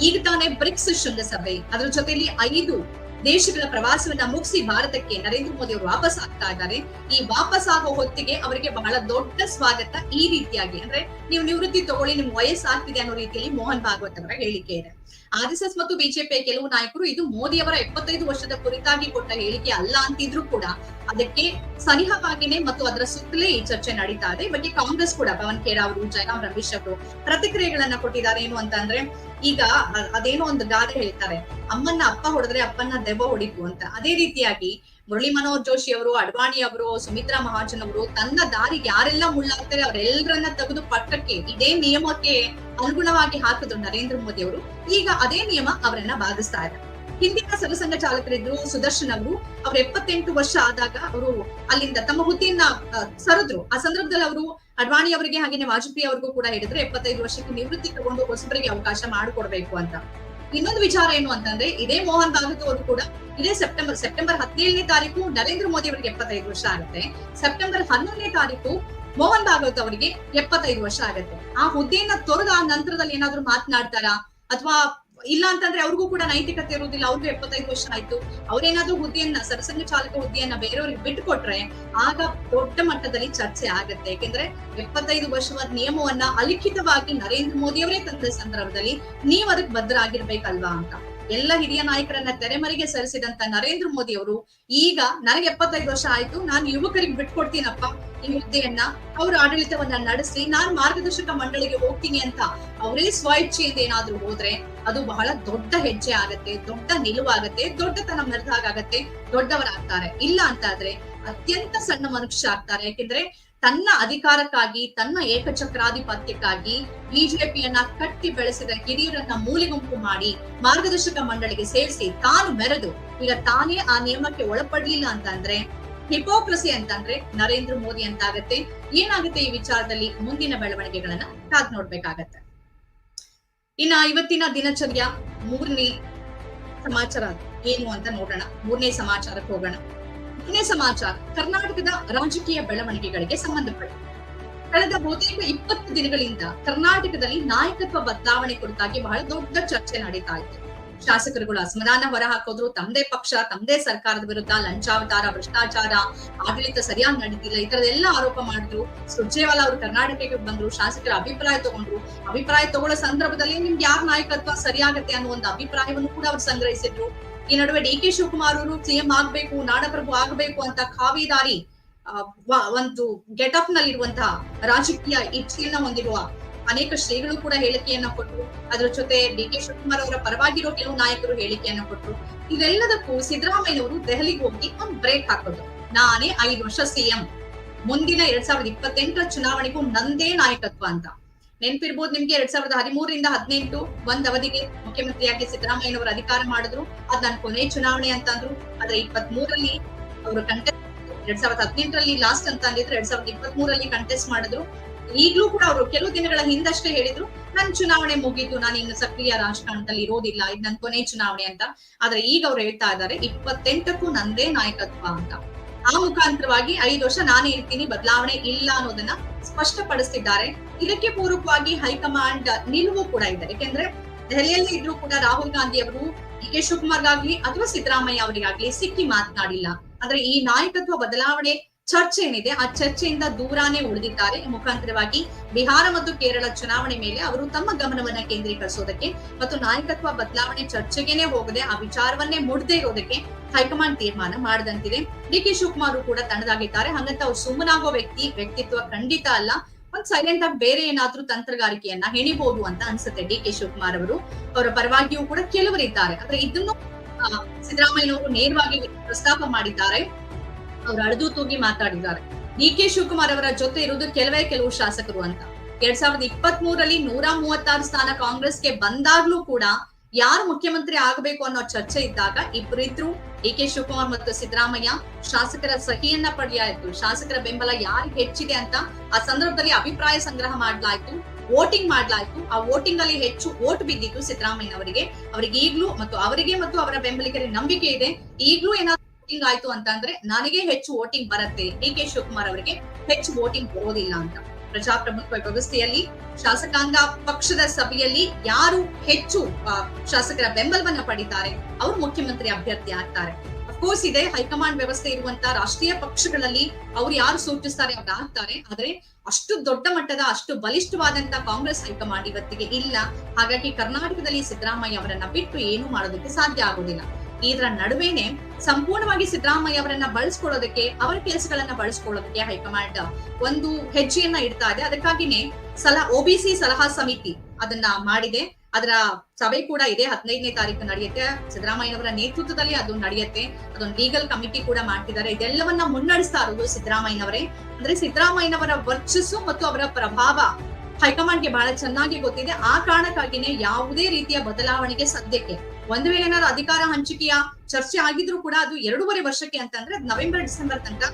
Speaker 1: ಈಗ ತಾನೇ ಬ್ರಿಕ್ಸ್ ಶೃಂಗಸಭೆ, ಅದ್ರ ಜೊತೆಲಿ ಐದು ದೇಶಗಳ ಪ್ರವಾಸವನ್ನ ಮುಗಿಸಿ ಭಾರತಕ್ಕೆ ನರೇಂದ್ರ ಮೋದಿ ಅವರು ವಾಪಸ್ ಆಗ್ತಾ ಇದ್ದಾರೆ. ಈ ವಾಪಸ್ ಆಗೋ ಹೊತ್ತಿಗೆ ಅವರಿಗೆ ಬಹಳ ದೊಡ್ಡ ಸ್ವಾಗತ ಈ ರೀತಿಯಾಗಿ. ಅಂದ್ರೆ ನೀವು ನಿವೃತ್ತಿ ತಗೊಳ್ಳಿ ನಿಮ್ ವಯಸ್ಸಾಗ್ತಿದೆ ಅನ್ನೋ ರೀತಿಯಲ್ಲಿ ಮೋಹನ್ ಭಾಗವತ್ ಅವರ ಹೇಳಿಕೆ ಇದೆ. ಆರ್ಎಸ್ಎಸ್ ಮತ್ತು ಬಿಜೆಪಿಯ ಕೆಲವು ನಾಯಕರು ಇದು ಮೋದಿ ಅವರ ಎಪ್ಪತ್ತೈದು ವರ್ಷದ ಕುರಿತಾಗಿ ಕೊಟ್ಟ ಹೇಳಿಕೆ ಅಲ್ಲ ಅಂತಿದ್ರು ಕೂಡ ಅದಕ್ಕೆ ಸನಿಹವಾಗಿನೇ ಮತ್ತು ಅದರ ಸುತ್ತಲೇ ಈ ಚರ್ಚೆ ನಡೀತಾ ಇದೆ. ಬಗ್ಗೆ ಕಾಂಗ್ರೆಸ್ ಕೂಡ, ಪವನ್ ಖೇರಾ ಅವರು, ಜಯರಾಮ್ ರಮೇಶ್ ಅವರು ಪ್ರತಿಕ್ರಿಯೆಗಳನ್ನ ಕೊಟ್ಟಿದ್ದಾರೆ ಏನು ಅಂತಂದ್ರೆ ಈಗ ಅದೇನೋ ಒಂದು ಗಾದೆ ಹೇಳ್ತಾರೆ, ಅಮ್ಮನ್ನ ಅಪ್ಪ ಹೊಡೆದ್ರೆ ಅಪ್ಪನ್ನ ದೆವ್ವ ಹೊಡಿತು ಅಂತ. ಅದೇ ರೀತಿಯಾಗಿ ಮುರಳಿ ಮನೋಹರ್ ಜೋಶಿ ಅವರು, ಅಡ್ವಾಣಿ ಅವರು, ಸುಮಿತ್ರಾ ಮಹಾಜನ್ ಅವರು ತನ್ನ ದಾರಿಗೆ ಯಾರೆಲ್ಲ ಮುಳ್ಳಾಗ್ತಾರೆ ಅವರೆಲ್ಲರನ್ನ ತೆಗೆದು ಪಟ್ಟಕ್ಕೆ ಇದೇ ನಿಯಮಕ್ಕೆ ಅನುಗುಣವಾಗಿ ಹಾಕಿದ್ರು ನರೇಂದ್ರ ಮೋದಿ ಅವರು, ಈಗ ಅದೇ ನಿಯಮ ಅವರನ್ನ ಬಾಧಿಸ್ತಾ ಇದೆ ಹಿಂದಿನ ಸರಸಂಘ ಚಾಲಕರಿದ್ರು ಸುದರ್ಶನ್ ಅವರು, ಅವ್ರ ಎಪ್ಪತ್ತೆಂಟು ವರ್ಷ ಆದಾಗ ಅವರು ಅಲ್ಲಿಂದ ತಮ್ಮ ಹುದ್ದೆಯನ್ನ ಸರಿದ್ರು. ಆ ಸಂದರ್ಭದಲ್ಲಿ ಅವರು ಅಡ್ವಾಣಿ ಅವರಿಗೆ ಹಾಗೆ ವಾಜಪೇಯಿ ಅವ್ರಿಗೂ ಕೂಡ ಹೇಳಿದ್ರೆ ಎಪ್ಪತ್ತೈದು ವರ್ಷಕ್ಕೆ ನಿವೃತ್ತಿ ತಗೊಂಡು ಹೊಸಬರಿಗೆ ಅವಕಾಶ ಮಾಡಿಕೊಡ್ಬೇಕು ಅಂತ. ಇನ್ನೊಂದು ವಿಚಾರ ಏನು ಅಂತಂದ್ರೆ, ಇದೇ ಮೋಹನ್ ಭಾಗವತ್ ಅವರು ಕೂಡ ಇದೇ ಸೆಪ್ಟೆಂಬರ್ ಸೆಪ್ಟೆಂಬರ್ ಹದಿನೇಳನೇ ತಾರೀಕು ನರೇಂದ್ರ ಮೋದಿ ಅವರಿಗೆ ಎಪ್ಪತ್ತೈದು ವರ್ಷ ಆಗುತ್ತೆ. ಸೆಪ್ಟೆಂಬರ್ ಹನ್ನೊಂದನೇ ತಾರೀಕು ಮೋಹನ್ ಭಾಗವತ್ ಅವರಿಗೆ ಎಪ್ಪತ್ತೈದು ವರ್ಷ ಆಗುತ್ತೆ. ಆ ಹುದ್ದೆಯನ್ನ ತೊರೆದ ನಂತರದಲ್ಲಿ ಏನಾದ್ರು ಮಾತನಾಡ್ತಾರಾ? ಅಥವಾ ಇಲ್ಲ ಅಂತಂದ್ರೆ ಅವ್ರಿಗೂ ಕೂಡ ನೈತಿಕತೆ ಇರುವುದಿಲ್ಲ. ಅವ್ರಿಗೂ ಎಪ್ಪತ್ತೈದು ವರ್ಷ ಆಯ್ತು. ಅವ್ರೇನಾದ್ರೂ ಹುದ್ದೆಯನ್ನ, ಸರಸಂಘ ಚಾಲಕ ಹುದ್ದೆಯನ್ನ ಬೇರೆಯವ್ರಿಗೆ ಬಿಟ್ಟುಕೊಟ್ರೆ ಆಗ ದೊಡ್ಡ ಮಟ್ಟದಲ್ಲಿ ಚರ್ಚೆ ಆಗತ್ತೆ. ಯಾಕೆಂದ್ರೆ ಎಪ್ಪತ್ತೈದು ವರ್ಷದ ನಿಯಮವನ್ನ ಅಲಿಖಿತವಾಗಿ ನರೇಂದ್ರ ಮೋದಿ ಅವರೇ ತಂದ ಸಂದರ್ಭದಲ್ಲಿ ನೀವ್ ಅದಕ್ಕೆ ಬದ್ಧರಾಗಿರ್ಬೇಕಲ್ವಾ ಅಂತ. ಎಲ್ಲ ಹಿರಿಯ ನಾಯಕರನ್ನ ತೆರೆಮರೆಗೆ ಸರಿಸಿದಂತ ನರೇಂದ್ರ ಮೋದಿ ಅವರು, ಈಗ ನನಗೆ ಎಪ್ಪತ್ತೈದು ವರ್ಷ ಆಯ್ತು, ನಾನು ಯುವಕರಿಗೆ ಬಿಟ್ಕೊಡ್ತೀನಪ್ಪ, ಈ ಹುದ್ದೆಯನ್ನ ಅವ್ರ ಆಡಳಿತವನ್ನ ನಡೆಸಿ, ನಾನು ಮಾರ್ಗದರ್ಶಕ ಮಂಡಳಿಗೆ ಹೋಗ್ತೀನಿ ಅಂತ ಅವರೇ ಸ್ವಇಚ್ಛೆಯಿಂದ ಏನಾದ್ರೂ ಹೋದ್ರೆ ಅದು ಬಹಳ ದೊಡ್ಡ ಹೆಜ್ಜೆ ಆಗತ್ತೆ, ದೊಡ್ಡ ನಿಲುವಾಗತ್ತೆ, ದೊಡ್ಡತನ ಮೆರೆದಾಗತ್ತೆ ದೊಡ್ಡವರಾಗ್ತಾರೆ. ಇಲ್ಲ ಅಂತ ಆದ್ರೆ ಅತ್ಯಂತ ಸಣ್ಣ ಮನುಷ್ಯ ಆಗ್ತಾರೆ. ಯಾಕೆಂದ್ರೆ ತನ್ನ ಅಧಿಕಾರಕ್ಕಾಗಿ, ತನ್ನ ಏಕಚಕ್ರಾಧಿಪತ್ಯಕ್ಕಾಗಿ ಬಿಜೆಪಿಯನ್ನ ಕಟ್ಟಿ ಬೆಳೆಸಿದ ಹಿರಿಯರನ್ನ ಮೂಲೆಗುಂಪು ಮಾಡಿ ಮಾರ್ಗದರ್ಶಕ ಮಂಡಳಿಗೆ ಸೇರಿಸಿ ತಾನು ಮೆರೆದು, ಈಗ ತಾನೇ ಆ ನಿಯಮಕ್ಕೆ ಒಳಪಡ್ಲಿಲ್ಲ ಅಂತಂದ್ರೆ, ಹಿಪೋಕ್ರಸಿ ಅಂತಂದ್ರೆ ನರೇಂದ್ರ ಮೋದಿ ಅಂತಾಗತ್ತೆ. ಏನಾಗುತ್ತೆ ಈ ವಿಚಾರದಲ್ಲಿ ಮುಂದಿನ ಬೆಳವಣಿಗೆಗಳನ್ನ ಕಾದ್ ನೋಡ್ಬೇಕಾಗತ್ತೆ. ಇನ್ನ ಇವತ್ತಿನ ದಿನಚರ್ಯ ಮೂರನೇ ಸಮಾಚಾರ ಏನು ಅಂತ ನೋಡೋಣ. ಮೂರನೇ ಸಮಾಚಾರಕ್ಕೆ ಹೋಗೋಣ. ಮೂರನೇ ಸಮಾಚಾರ. ಕರ್ನಾಟಕದ ರಾಜಕೀಯ ಬೆಳವಣಿಗೆಗಳಿಗೆ ಸಂಬಂಧಪಟ್ಟ ಕಳೆದ ಬಹುತೇಕ ಇಪ್ಪತ್ತು ದಿನಗಳಿಂದ ಕರ್ನಾಟಕದಲ್ಲಿ ನಾಯಕತ್ವ ಬದಲಾವಣೆ ಕುರಿತಾಗಿ ಬಹಳ ದೊಡ್ಡ ಚರ್ಚೆ ನಡೀತಾ ಇತ್ತು. ಶಾಸಕರುಗಳು ಅಸಮಾಧಾನ ಹೊರಹಾಕಿದ್ರು. ತಮ್ಮದೇ ಪಕ್ಷ ತಮ್ಮದೇ ಸರ್ಕಾರದ ವಿರುದ್ಧ ಲಂಚಾವತಾರ, ಭ್ರಷ್ಟಾಚಾರ, ಆಡಳಿತ ಸರಿಯಾಗಿ ನಡೀತಿಲ್ಲ. ಈ ತರದೆಲ್ಲ ಆರೋಪ ಮಾಡಿದ್ರು. ಸುರ್ಜೇವಾಲಾ ಅವರು ಕರ್ನಾಟಕಕ್ಕೆ ಬಂದ್ರು. ಶಾಸಕರ ಅಭಿಪ್ರಾಯ ತಗೊಂಡ್ರು. ಅಭಿಪ್ರಾಯ ತಗೊಳ್ಳೋ ಸಂದರ್ಭದಲ್ಲಿ ನಿಮ್ಗೆ ಯಾರ ನಾಯಕತ್ವ ಸರಿಯಾಗತ್ತೆ ಅನ್ನೋ ಒಂದು ಅಭಿಪ್ರಾಯವನ್ನು ಕೂಡ ಅವ್ರು ಸಂಗ್ರಹಿಸಿದ್ರು. ಈ ನಡುವೆ ಡಿ ಕೆ ಶಿವಕುಮಾರ್ ಅವರು ಸಿಎಂ ಆಗ್ಬೇಕು, ನಾಡಪ್ರಭು ಆಗ್ಬೇಕು ಅಂತ ಕಾವಿದಾರಿ ಒಂದು ಗೆಟ್ ಅಪ್ ನಲ್ಲಿರುವಂತಹ ರಾಜಕೀಯ ಇಚ್ಛೆಯನ್ನ ಹೊಂದಿರುವ ಅನೇಕ ಶ್ರೀಗಳು ಕೂಡ ಹೇಳಿಕೆಯನ್ನ ಕೊಟ್ಟರು. ಅದರ ಜೊತೆ ಡಿ ಕೆ ಶಿವಕುಮಾರ್ ಅವರ ಪರವಾಗಿರೋ ಕೆಲವು ನಾಯಕರು ಹೇಳಿಕೆಯನ್ನ ಕೊಟ್ಟರು. ಇವೆಲ್ಲದಕ್ಕೂ ಸಿದ್ದರಾಮಯ್ಯನವರು ದೆಹಲಿಗೆ ಹೋಗಿ ಒಂದು ಬ್ರೇಕ್ ಹಾಕೋದು ನಾನೇ ಐದು ವರ್ಷ ಸಿಎಂ ಮುಂದಿನ ಎರಡ್ ಸಾವಿರದ ಇಪ್ಪತ್ತೆಂಟರ ಚುನಾವಣೆಗೂ ನಂದೇ ನಾಯಕತ್ವ ಅಂತ. ನೆನ್ಪಿರ್ಬೋದು ನಿಮ್ಗೆ ಎರಡ್ ಸಾವಿರದ ಹದಿಮೂರರಿಂದ ಹದಿನೆಂಟು ಒಂದ್ ಅವಧಿಗೆ ಮುಖ್ಯಮಂತ್ರಿಯಾಗಿ ಸಿದ್ದರಾಮಯ್ಯನವರು ಅಧಿಕಾರ ಮಾಡಿದ್ರು. ಅದ್ ನನ್ ಕೊನೆ ಚುನಾವಣೆ ಅಂತಂದ್ರು. ಆದ್ರೆ ಇಪ್ಪತ್ ಮೂರಲ್ಲಿ ಅವರು ಕಂಟೆಸ್ಟ್ ಎರಡ್ ಸಾವಿರದ ಹದಿನೆಂಟರಲ್ಲಿ ಲಾಸ್ಟ್ ಅಂತ ಅಂದಿದ್ರು ಎರಡ್ ಸಾವಿರದ ಇಪ್ಪತ್ತ್ ಮೂರಲ್ಲಿ ಕಂಟೆಸ್ಟ್ ಮಾಡಿದ್ರು. ಈಗ್ಲೂ ಕೂಡ ಅವರು ಕೆಲವು ದಿನಗಳ ಹಿಂದಷ್ಟೇ ಹೇಳಿದ್ರು, ನನ್ ಚುನಾವಣೆ ಮುಗಿತು. ನಾನು ಇನ್ನು ಸಕ್ರಿಯ ರಾಜಕಾರಣದಲ್ಲಿ ಇರೋದಿಲ್ಲ. ಇದು ನನ್ ಕೊನೆ ಚುನಾವಣೆ ಅಂತ. ಆದ್ರೆ ಈಗ ಅವ್ರು ಹೇಳ್ತಾ ಇದ್ದಾರೆ, ಇಪ್ಪತ್ತೆಂಟಕ್ಕೂ ನಂದೇ ನಾಯಕತ್ವ ಅಂತ. ಆ ಮುಖಾಂತರವಾಗಿ ಐದು ವರ್ಷ ನಾನೇ ಇರ್ತೀನಿ, ಬದಲಾವಣೆ ಇಲ್ಲ ಅನ್ನೋದನ್ನ ಸ್ಪಷ್ಟಪಡಿಸ್ತಿದ್ದಾರೆ. ಇದಕ್ಕೆ ಪೂರಕವಾಗಿ ಹೈಕಮಾಂಡ್ ನಿಲುವು ಕೂಡ ಇದೆ. ಯಾಕೆಂದ್ರೆ ದೆಹಲಿಯಲ್ಲಿ ಇದ್ರೂ ಕೂಡ ರಾಹುಲ್ ಗಾಂಧಿ ಅವರು ಕೆ ಶಿವಕುಮಾರ್ಗಾಗ್ಲಿ ಅಥವಾ ಸಿದ್ದರಾಮಯ್ಯ ಅವರಿಗಾಗ್ಲಿ ಸಿಕ್ಕಿ ಮಾತನಾಡಿಲ್ಲ. ಅಂದ್ರೆ ಈ ನಾಯಕತ್ವ ಬದಲಾವಣೆ ಚರ್ಚೆ ಏನಿದೆ ಆ ಚರ್ಚೆಯಿಂದ ದೂರಾನೇ ಉಳಿದಿದ್ದಾರೆ. ಮುಖಾಂತರವಾಗಿ ಬಿಹಾರ ಮತ್ತು ಕೇರಳ ಚುನಾವಣೆ ಮೇಲೆ ಅವರು ತಮ್ಮ ಗಮನವನ್ನ ಕೇಂದ್ರೀಕರಿಸೋದಕ್ಕೆ ಮತ್ತು ನಾಯಕತ್ವ ಬದಲಾವಣೆ ಚರ್ಚೆಗೇನೆ ಹೋಗದೆ ಆ ವಿಚಾರವನ್ನೇ ಮುಡದೆ ಇರೋದಕ್ಕೆ ಹೈಕಮಾಂಡ್ ತೀರ್ಮಾನ ಮಾಡದಂತಿದೆ. ಡಿ ಕೆ ಶಿವಕುಮಾರ್ ಕೂಡ ತಣ್ಣದಾಗಿದ್ದಾರೆ ಹಾಗಂತ ಅವ್ರು ಸುಮ್ಮನಾಗೋ ವ್ಯಕ್ತಿ, ವ್ಯಕ್ತಿತ್ವ ಖಂಡಿತ ಅಲ್ಲ. ಒಂದ್ ಸೈಲೆಂಟ್ ಆಗಿ ಬೇರೆ ಏನಾದ್ರೂ ತಂತ್ರಗಾರಿಕೆಯನ್ನ ಹೆಣಿಬಹುದು ಅಂತ ಅನ್ಸುತ್ತೆ ಡಿ ಕೆ ಶಿವಕುಮಾರ್ ಅವರು. ಅವರ ಪರವಾಗಿಯೂ ಕೂಡ ಕೆಲವರಿದ್ದಾರೆ. ಆದ್ರೆ ಇದನ್ನು ಸಿದ್ದರಾಮಯ್ಯನವರು ನೇರವಾಗಿ ಪ್ರಸ್ತಾಪ ಮಾಡಿದ್ದಾರೆ. ಅವರು ಅಳದು ತೂಗಿ ಮಾತಾಡಿದ್ದಾರೆ. ಡಿ ಕೆ ಶಿವಕುಮಾರ್ ಅವರ ಜೊತೆ ಇರುವುದು ಕೆಲವೇ ಕೆಲವು ಶಾಸಕರು ಅಂತ. ಎರಡ್ ಸಾವಿರದ ಇಪ್ಪತ್ತ್ ಮೂರರಲ್ಲಿ ನೂರ ಮೂವತ್ತಾರು ಸ್ಥಾನ ಕಾಂಗ್ರೆಸ್ಗೆ ಬಂದಾಗ್ಲೂ ಕೂಡ ಯಾರು ಮುಖ್ಯಮಂತ್ರಿ ಆಗಬೇಕು ಅನ್ನೋ ಚರ್ಚೆ ಇದ್ದಾಗ ಇಬ್ಬರಿದ್ರು ಡಿ ಕೆ ಶಿವಕುಮಾರ್ ಮತ್ತು ಸಿದ್ದರಾಮಯ್ಯ ಶಾಸಕರ ಸಹಿಯನ್ನ ಪಡೆಯಾಯ್ತು. ಶಾಸಕರ ಬೆಂಬಲ ಯಾರಿಗೆ ಹೆಚ್ಚಿದೆ ಅಂತ ಆ ಸಂದರ್ಭದಲ್ಲಿ ಅಭಿಪ್ರಾಯ ಸಂಗ್ರಹ ಮಾಡ್ಲಾಯ್ತು, ವೋಟಿಂಗ್ ಮಾಡ್ಲಾಯ್ತು. ಆ ವೋಟಿಂಗ್ ಅಲ್ಲಿ ಹೆಚ್ಚು ವೋಟ್ ಬಿದ್ದಿತ್ತು ಸಿದ್ದರಾಮಯ್ಯ ಅವರಿಗೆ ಅವರಿಗೆ ಈಗ್ಲೂ ಮತ್ತು ಅವರಿಗೆ ಮತ್ತು ಅವರ ಬೆಂಬಲಿಗರಿಗೆ ನಂಬಿಕೆ ಇದೆ. ಈಗ್ಲೂ ಏನಾದ್ರು ವೋಟಿಂಗ್ ಆಯ್ತು ಅಂತ ಅಂದ್ರೆ ನನಗೆ ಹೆಚ್ಚು ವೋಟಿಂಗ್ ಬರುತ್ತೆ. ಡಿ ಕೆ ಶಿವಕುಮಾರ್ ಅವರಿಗೆ ಹೆಚ್ಚು ವೋಟಿಂಗ್ ಬರೋದಿಲ್ಲ ಅಂತ. ಪ್ರಜಾಪ್ರಭುತ್ವ ವ್ಯವಸ್ಥೆಯಲ್ಲಿ ಶಾಸಕಾಂಗ ಪಕ್ಷದ ಸಭೆಯಲ್ಲಿ ಯಾರು ಹೆಚ್ಚು ಶಾಸಕರ ಬೆಂಬಲವನ್ನ ಪಡಿತಾರೆ, ಅವರು ಮುಖ್ಯಮಂತ್ರಿ ಅಭ್ಯರ್ಥಿ ಆಗ್ತಾರೆ. ಅಫ್ಕೋರ್ಸ್ ಇದೆ, ಹೈಕಮಾಂಡ್ ವ್ಯವಸ್ಥೆ ಇರುವಂತಹ ರಾಷ್ಟ್ರೀಯ ಪಕ್ಷಗಳಲ್ಲಿ ಅವ್ರು ಯಾರು ಸೂಚಿಸ್ತಾರೆ ಅವ್ರು ಆಗ್ತಾರೆ. ಆದ್ರೆ ಅಷ್ಟು ದೊಡ್ಡ ಮಟ್ಟದ, ಅಷ್ಟು ಬಲಿಷ್ಠವಾದಂತ ಕಾಂಗ್ರೆಸ್ ಹೈಕಮಾಂಡ್ ಇವತ್ತಿಗೆ ಇಲ್ಲ. ಹಾಗಾಗಿ ಕರ್ನಾಟಕದಲ್ಲಿ ಸಿದ್ದರಾಮಯ್ಯ ಅವರನ್ನ ಬಿಟ್ಟು ಏನು ಮಾಡೋದಕ್ಕೆ ಸಾಧ್ಯ ಆಗುದಿಲ್ಲ. ಇದರ ನಡುವೆನೆ ಸಂಪೂರ್ಣವಾಗಿ ಸಿದ್ದರಾಮಯ್ಯ ಅವರನ್ನ ಬಳಸ್ಕೊಳ್ಳೋದಕ್ಕೆ, ಅವರ ಕೆಲಸಗಳನ್ನ ಬಳಸ್ಕೊಳ್ಳೋದಕ್ಕೆ ಹೈಕಮಾಂಡ್ ಒಂದು ಹೆಜ್ಜೆಯನ್ನ ಇಡ್ತಾ ಇದೆ. ಅದಕ್ಕಾಗಿನೇ ಸಲಹಾ ಒಬಿಸಿ ಸಲಹಾ ಸಮಿತಿ ಅದನ್ನ ಮಾಡಿದೆ. ಅದರ ಸಭೆ ಕೂಡ ಇದೆ. ಹದಿನೈದನೇ ತಾರೀಕು ನಡೆಯುತ್ತೆ. ಸಿದ್ದರಾಮಯ್ಯನವರ ನೇತೃತ್ವದಲ್ಲಿ ಅದು ನಡೆಯುತ್ತೆ. ಅದೊಂದು ಲೀಗಲ್ ಕಮಿಟಿ ಕೂಡ ಮಾಡ್ತಿದ್ದಾರೆ. ಇದೆಲ್ಲವನ್ನ ಮುನ್ನಡೆಸ್ತಾ ಇರೋದು ಸಿದ್ದರಾಮಯ್ಯನವರೇ ಅಂದ್ರೆ ಸಿದ್ದರಾಮಯ್ಯನವರ ವರ್ಚಸ್ಸು ಮತ್ತು ಅವರ ಪ್ರಭಾವ ಹೈಕಮಾಂಡ್ಗೆ ಬಹಳ ಚೆನ್ನಾಗಿ ಗೊತ್ತಿದೆ. ಆ ಕಾರಣಕ್ಕಾಗಿನೇ ಯಾವುದೇ ರೀತಿಯ ಬದಲಾವಣೆಗೆ ಸದ್ಯಕ್ಕೆ ಒಂದು ವೇಳೆ ಏನಾದ್ರು ಅಧಿಕಾರ ಹಂಚಿಕೆಯ ಚರ್ಚೆ ಆಗಿದ್ರು ಕೂಡ ಅದು ಎರಡೂವರೆ ವರ್ಷಕ್ಕೆ ಅಂತಂದ್ರೆ ಅಂದ್ರೆ ನವೆಂಬರ್, ಡಿಸೆಂಬರ್ ತನಕ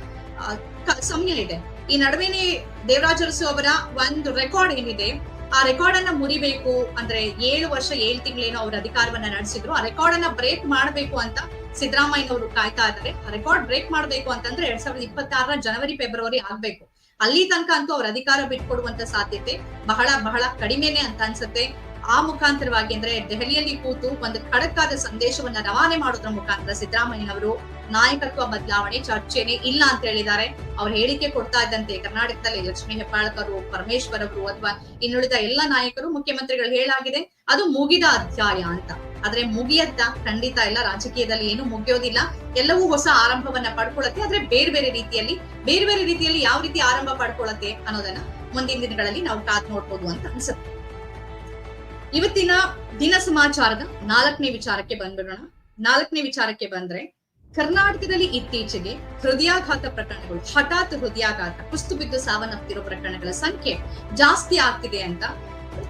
Speaker 1: ಸಮಯ ಇದೆ ಈ ನಡುವೆನೆ ದೇವರಾಜ ಅರಸು ಅವರ ಒಂದು ರೆಕಾರ್ಡ್ ಏನಿದೆ, ಆ ರೆಕಾರ್ಡ್ ಅನ್ನ ಮುರಿಬೇಕು ಅಂದ್ರೆ ಏಳು ವರ್ಷ, ಏಳು ತಿಂಗಳೇನೋ ಅವ್ರ ಅಧಿಕಾರವನ್ನ ನಡೆಸಿದ್ರು. ಆ ರೆಕಾರ್ಡ್ ಅನ್ನ ಬ್ರೇಕ್ ಮಾಡಬೇಕು ಅಂತ ಸಿದ್ದರಾಮಯ್ಯನವರು ಕಾಯ್ತಾ ಇದ್ದಾರೆ. ರೆಕಾರ್ಡ್ ಬ್ರೇಕ್ ಮಾಡಬೇಕು ಅಂತಂದ್ರೆ ಎರಡ್ ಸಾವಿರದ ಇಪ್ಪತ್ತಾರರ ಜನವರಿ, ಫೆಬ್ರವರಿ ಆಗ್ಬೇಕು. ಅಲ್ಲಿ ತನಕ ಅಂತೂ ಅವ್ರ ಅಧಿಕಾರ ಬಿಟ್ಕೊಡುವಂತ ಸಾಧ್ಯತೆ ಬಹಳ ಬಹಳ ಕಡಿಮೆನೆ ಅಂತ ಅನ್ಸುತ್ತೆ. ಆ ಮುಖಾಂತರವಾಗಿ ಅಂದ್ರೆ ದೆಹಲಿಯಲ್ಲಿ ಕೂತು ಒಂದು ಖಡಕ್ಕಾದ ಸಂದೇಶವನ್ನ ರವಾನೆ ಮಾಡೋದ್ರ ಮುಖಾಂತರ ಸಿದ್ದರಾಮಯ್ಯನವರು ನಾಯಕತ್ವ ಬದಲಾವಣೆ ಚರ್ಚೆನೆ ಇಲ್ಲ ಅಂತ ಹೇಳಿದ್ದಾರೆ. ಅವ್ರ ಹೇಳಿಕೆ ಕೊಡ್ತಾ ಇದ್ದಂತೆ ಕರ್ನಾಟಕದಲ್ಲಿ ಲಕ್ಷ್ಮೀ ಹೆಬ್ಬಾಳ್ಕರು, ಪರಮೇಶ್ವರ್ ಅಥವಾ ಇನ್ನುಳಿದ ಎಲ್ಲ ನಾಯಕರು ಮುಖ್ಯಮಂತ್ರಿಗಳು ಹೇಳಾಗಿದೆ. ಅದು ಮುಗಿದ ಅಧ್ಯಾಯ ಅಂತ. ಆದ್ರೆ ಮುಗಿಯತ್ತ ಖಂಡಿತ ಇಲ್ಲ ರಾಜಕೀಯದಲ್ಲಿ ಏನು ಮುಗಿಯೋದಿಲ್ಲ. ಎಲ್ಲವೂ ಹೊಸ ಆರಂಭವನ್ನ ಪಡ್ಕೊಳ್ಳುತ್ತೆ. ಆದ್ರೆ ಬೇರೆ ಬೇರೆ ರೀತಿಯಲ್ಲಿ, ಬೇರೆ ಬೇರೆ ರೀತಿಯಲ್ಲಿ ಯಾವ ರೀತಿ ಆರಂಭ ಪಡ್ಕೊಳ್ಳುತ್ತೆ ಅನ್ನೋದನ್ನ ಮುಂದಿನ ದಿನಗಳಲ್ಲಿ ನಾವು ಕಾದ್ ನೋಡ್ಬೋದು ಅಂತ ಅನ್ಸುತ್ತೆ. ಇವತ್ತಿನ ದಿನ ಸಮಾಚಾರದ ನಾಲ್ಕನೇ ವಿಚಾರಕ್ಕೆ ಬಂದ್ಬಿಡೋಣ. ನಾಲ್ಕನೇ ವಿಚಾರಕ್ಕೆ ಬಂದ್ರೆ, ಕರ್ನಾಟಕದಲ್ಲಿ ಇತ್ತೀಚೆಗೆ ಹೃದಯಾಘಾತ ಪ್ರಕರಣಗಳು, ಹಠಾತ್ ಹೃದಯಾಘಾತ, ಕುಸ್ತು ಬಿದ್ದು ಸಾವನ್ನಪ್ಪಿರೋ ಪ್ರಕರಣಗಳ ಸಂಖ್ಯೆ ಜಾಸ್ತಿ ಆಗ್ತಿದೆ ಅಂತ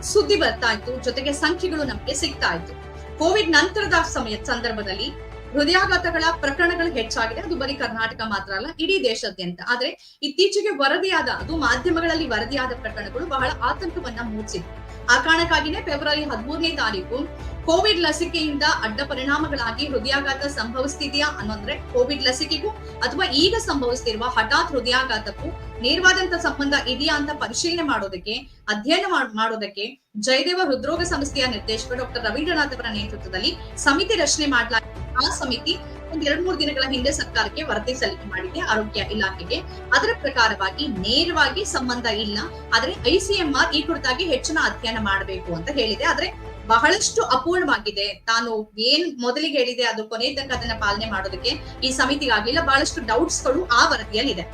Speaker 1: ಸುದ್ದಿ ಬರ್ತಾ ಇತ್ತು. ಜೊತೆಗೆ ಸಂಖ್ಯೆಗಳು ನಮಗೆ ಸಿಗ್ತಾ ಇತ್ತು. ಕೋವಿಡ್ ನಂತರದ ಸಮಯದ ಸಂದರ್ಭದಲ್ಲಿ ಹೃದಯಾಘಾತಗಳ ಪ್ರಕರಣಗಳು ಹೆಚ್ಚಾಗಿದೆ. ಅದು ಬರೀ ಕರ್ನಾಟಕ ಮಾತ್ರ ಅಲ್ಲ, ಇಡೀ ದೇಶಾದ್ಯಂತ ಆದ್ರೆ ಇತ್ತೀಚೆಗೆ ವರದಿಯಾದ, ಅದು ಮಾಧ್ಯಮಗಳಲ್ಲಿ ವರದಿಯಾದ ಪ್ರಕರಣಗಳು ಬಹಳ ಆತಂಕವನ್ನ ಮೂಡಿಸಿದೆ. ಆ ಕಾರಣಕ್ಕಾಗಿನೇ ಫೆಬ್ರವರಿ ಹದಿಮೂರನೇ ತಾರೀಕು ಕೋವಿಡ್ ಲಸಿಕೆಯಿಂದ ಅಡ್ಡ ಪರಿಣಾಮಗಳಾಗಿ ಹೃದಯಾಘಾತ ಸಂಭವಿಸ್ತಿದೆಯಾ ಅನ್ನೋದ್ರೆ ಕೋವಿಡ್ ಲಸಿಕೆಗೂ ಅಥವಾ ಈಗ ಸಂಭವಿಸ್ತಿರುವ ಹಠಾತ್ ಹೃದಯಾಘಾತಕ್ಕೂ ನೇರವಾದಂತ ಸಂಬಂಧ ಇದೆಯಾ ಅಂತ ಪರಿಶೀಲನೆ ಮಾಡೋದಕ್ಕೆ, ಅಧ್ಯಯನ ಮಾಡ್- ಮಾಡೋದಕ್ಕೆ ಜಯದೇವ ಹೃದ್ರೋಗ ಸಂಸ್ಥೆಯ ನಿರ್ದೇಶಕ ಡಾಕ್ಟರ್ ರವೀಂದ್ರನಾಥ್ ಅವರ ನೇತೃತ್ವದಲ್ಲಿ ಸಮಿತಿ ರಚನೆ ಮಾಡಲಾಗಿದೆ ಆ ಸಮಿತಿ ಒಂದ್ ಎರಡ್ ಮೂರು ದಿನಗಳ ಹಿಂದೆ ಸರ್ಕಾರಕ್ಕೆ ವರದಿ ಸಲ್ಲಿಕೆ ಮಾಡಿದೆ ಆರೋಗ್ಯ ಇಲಾಖೆಗೆ. ಅದರ ಪ್ರಕಾರವಾಗಿ ನೇರವಾಗಿ ಸಂಬಂಧ ಇಲ್ಲ. ಆದ್ರೆ ಐಸಿಎಂಆರ್ ಈ ಕುರಿತಾಗಿ ಹೆಚ್ಚಿನ ಅಧ್ಯಯನ ಮಾಡಬೇಕು ಅಂತ ಹೇಳಿದೆ. ಆದ್ರೆ ಬಹಳಷ್ಟು ಅಪೂರ್ಣವಾಗಿದೆ. ತಾನು ಏನ್ ಮೊದಲಿಗೆ ಹೇಳಿದೆ ಅದು ಕೊನೆ ತನಕ ಅದನ್ನ ಪಾಲನೆ ಮಾಡೋದಕ್ಕೆ ಈ ಸಮಿತಿಗಾಗಿಲ್ಲ. ಬಹಳಷ್ಟು ಡೌಟ್ಸ್ಗಳು ಆ ವರದಿಯಲ್ಲಿದೆ.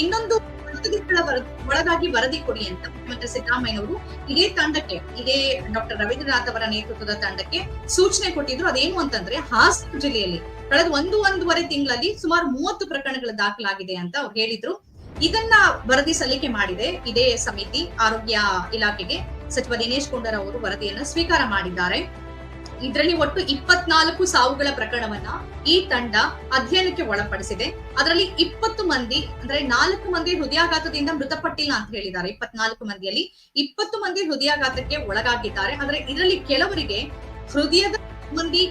Speaker 1: ಇನ್ನೊಂದು ದಿನಗಳ ಒಳಗಾಗಿ ವರದಿ ಕೊಡಿ ಅಂತ ಮುಖ್ಯಮಂತ್ರಿ ಸಿದ್ದರಾಮಯ್ಯನವರು ಇದೇ ತಂಡಕ್ಕೆ, ಇದೇ ಡಾಕ್ಟರ್ ರವೀಂದ್ರನಾಥ್ ಅವರ ನೇತೃತ್ವದ ತಂಡಕ್ಕೆ ಸೂಚನೆ ಕೊಟ್ಟಿದ್ರು. ಅದೇನು ಅಂತಂದ್ರೆ ಹಾಸನ ಜಿಲ್ಲೆಯಲ್ಲಿ ಕಳೆದ ಒಂದು ಒಂದೂವರೆ ತಿಂಗಳಲ್ಲಿ ಸುಮಾರು ಮೂವತ್ತು ಪ್ರಕರಣಗಳು ದಾಖಲಾಗಿದೆ ಅಂತ ಅವ್ರು ಹೇಳಿದ್ರು. ಇದನ್ನ ವರದಿ ಸಲ್ಲಿಕೆ ಮಾಡಿದೆ ಇದೇ ಸಮಿತಿ ಆರೋಗ್ಯ ಇಲಾಖೆಗೆ. ಸಚಿವ ದಿನೇಶ್ ಗುಂಡೂರಾವ್ ಅವರು ವರದಿಯನ್ನ ಸ್ವೀಕಾರ ಮಾಡಿದ್ದಾರೆ. ಇದರಲ್ಲಿ ಒಟ್ಟು ಇಪ್ಪತ್ನಾಲ್ಕು ಸಾವುಗಳ ಪ್ರಕರಣವನ್ನ ಈ ತಂಡ ಅಧ್ಯಯನಕ್ಕೆ ಒಳಪಡಿಸಿದೆ. ಅದರಲ್ಲಿ ಇಪ್ಪತ್ತು ಮಂದಿ, ಅಂದ್ರೆ ನಾಲ್ಕು ಮಂದಿ ಹೃದಯಾಘಾತದಿಂದ ಮೃತಪಟ್ಟಿಲ್ಲ ಅಂತ ಹೇಳಿದ್ದಾರೆ. ಇಪ್ಪತ್ನಾಲ್ಕು ಮಂದಿಯಲ್ಲಿ ಇಪ್ಪತ್ತು ಮಂದಿ ಹೃದಯಾಘಾತಕ್ಕೆ ಒಳಗಾಗಿದ್ದಾರೆ. ಆದ್ರೆ ಇದರಲ್ಲಿ ಕೆಲವರಿಗೆ ಹೃದಯದ ಮಂದಿ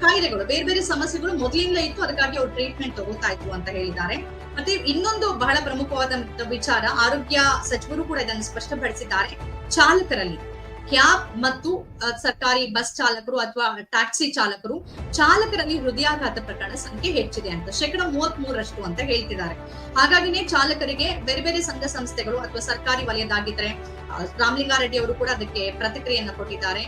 Speaker 1: ಕಾಯಿಲೆಗಳು, ಬೇರೆ ಬೇರೆ ಸಮಸ್ಯೆಗಳು ಮೊದಲಿಂದ ಇತ್ತು. ಅದಕ್ಕಾಗಿ ಅವ್ರು ಟ್ರೀಟ್ಮೆಂಟ್ ತಗೋತಾ ಇತ್ತು ಅಂತ ಹೇಳಿದ್ದಾರೆ. ಮತ್ತೆ ಇನ್ನೊಂದು ಬಹಳ ಪ್ರಮುಖವಾದ ವಿಚಾರ, ಆರೋಗ್ಯ ಸಚಿವರು ಕೂಡ ಇದನ್ನು ಸ್ಪಷ್ಟಪಡಿಸಿದ್ದಾರೆ. ಚಾಲಕರಲ್ಲಿ ಕ್ಯಾಬ್ ಮತ್ತು ಸರ್ಕಾರಿ ಬಸ್ ಚಾಲಕರು ಅಥವಾ ಟ್ಯಾಕ್ಸಿ ಚಾಲಕರು ಚಾಲಕರಲ್ಲಿ ಹೃದಯಾಘಾತ ಪ್ರಕರಣ ಸಂಖ್ಯೆ ಹೆಚ್ಚಿದೆ ಅಂತ, ಶೇಕಡ ಮೂವತ್ತ್ ಮೂರರಷ್ಟು ಅಂತ ಹೇಳ್ತಿದ್ದಾರೆ. ಹಾಗಾಗಿನೇ ಚಾಲಕರಿಗೆ ಬೇರೆ ಬೇರೆ ಸಂಘ ಸಂಸ್ಥೆಗಳು ಅಥವಾ ಸರ್ಕಾರಿ ವಲಯದಾಗಿದ್ರೆ ರಾಮಲಿಂಗಾರೆಡ್ಡಿ ಅವರು ಕೂಡ ಅದಕ್ಕೆ ಪ್ರತಿಕ್ರಿಯೆಯನ್ನ ಕೊಟ್ಟಿದ್ದಾರೆ.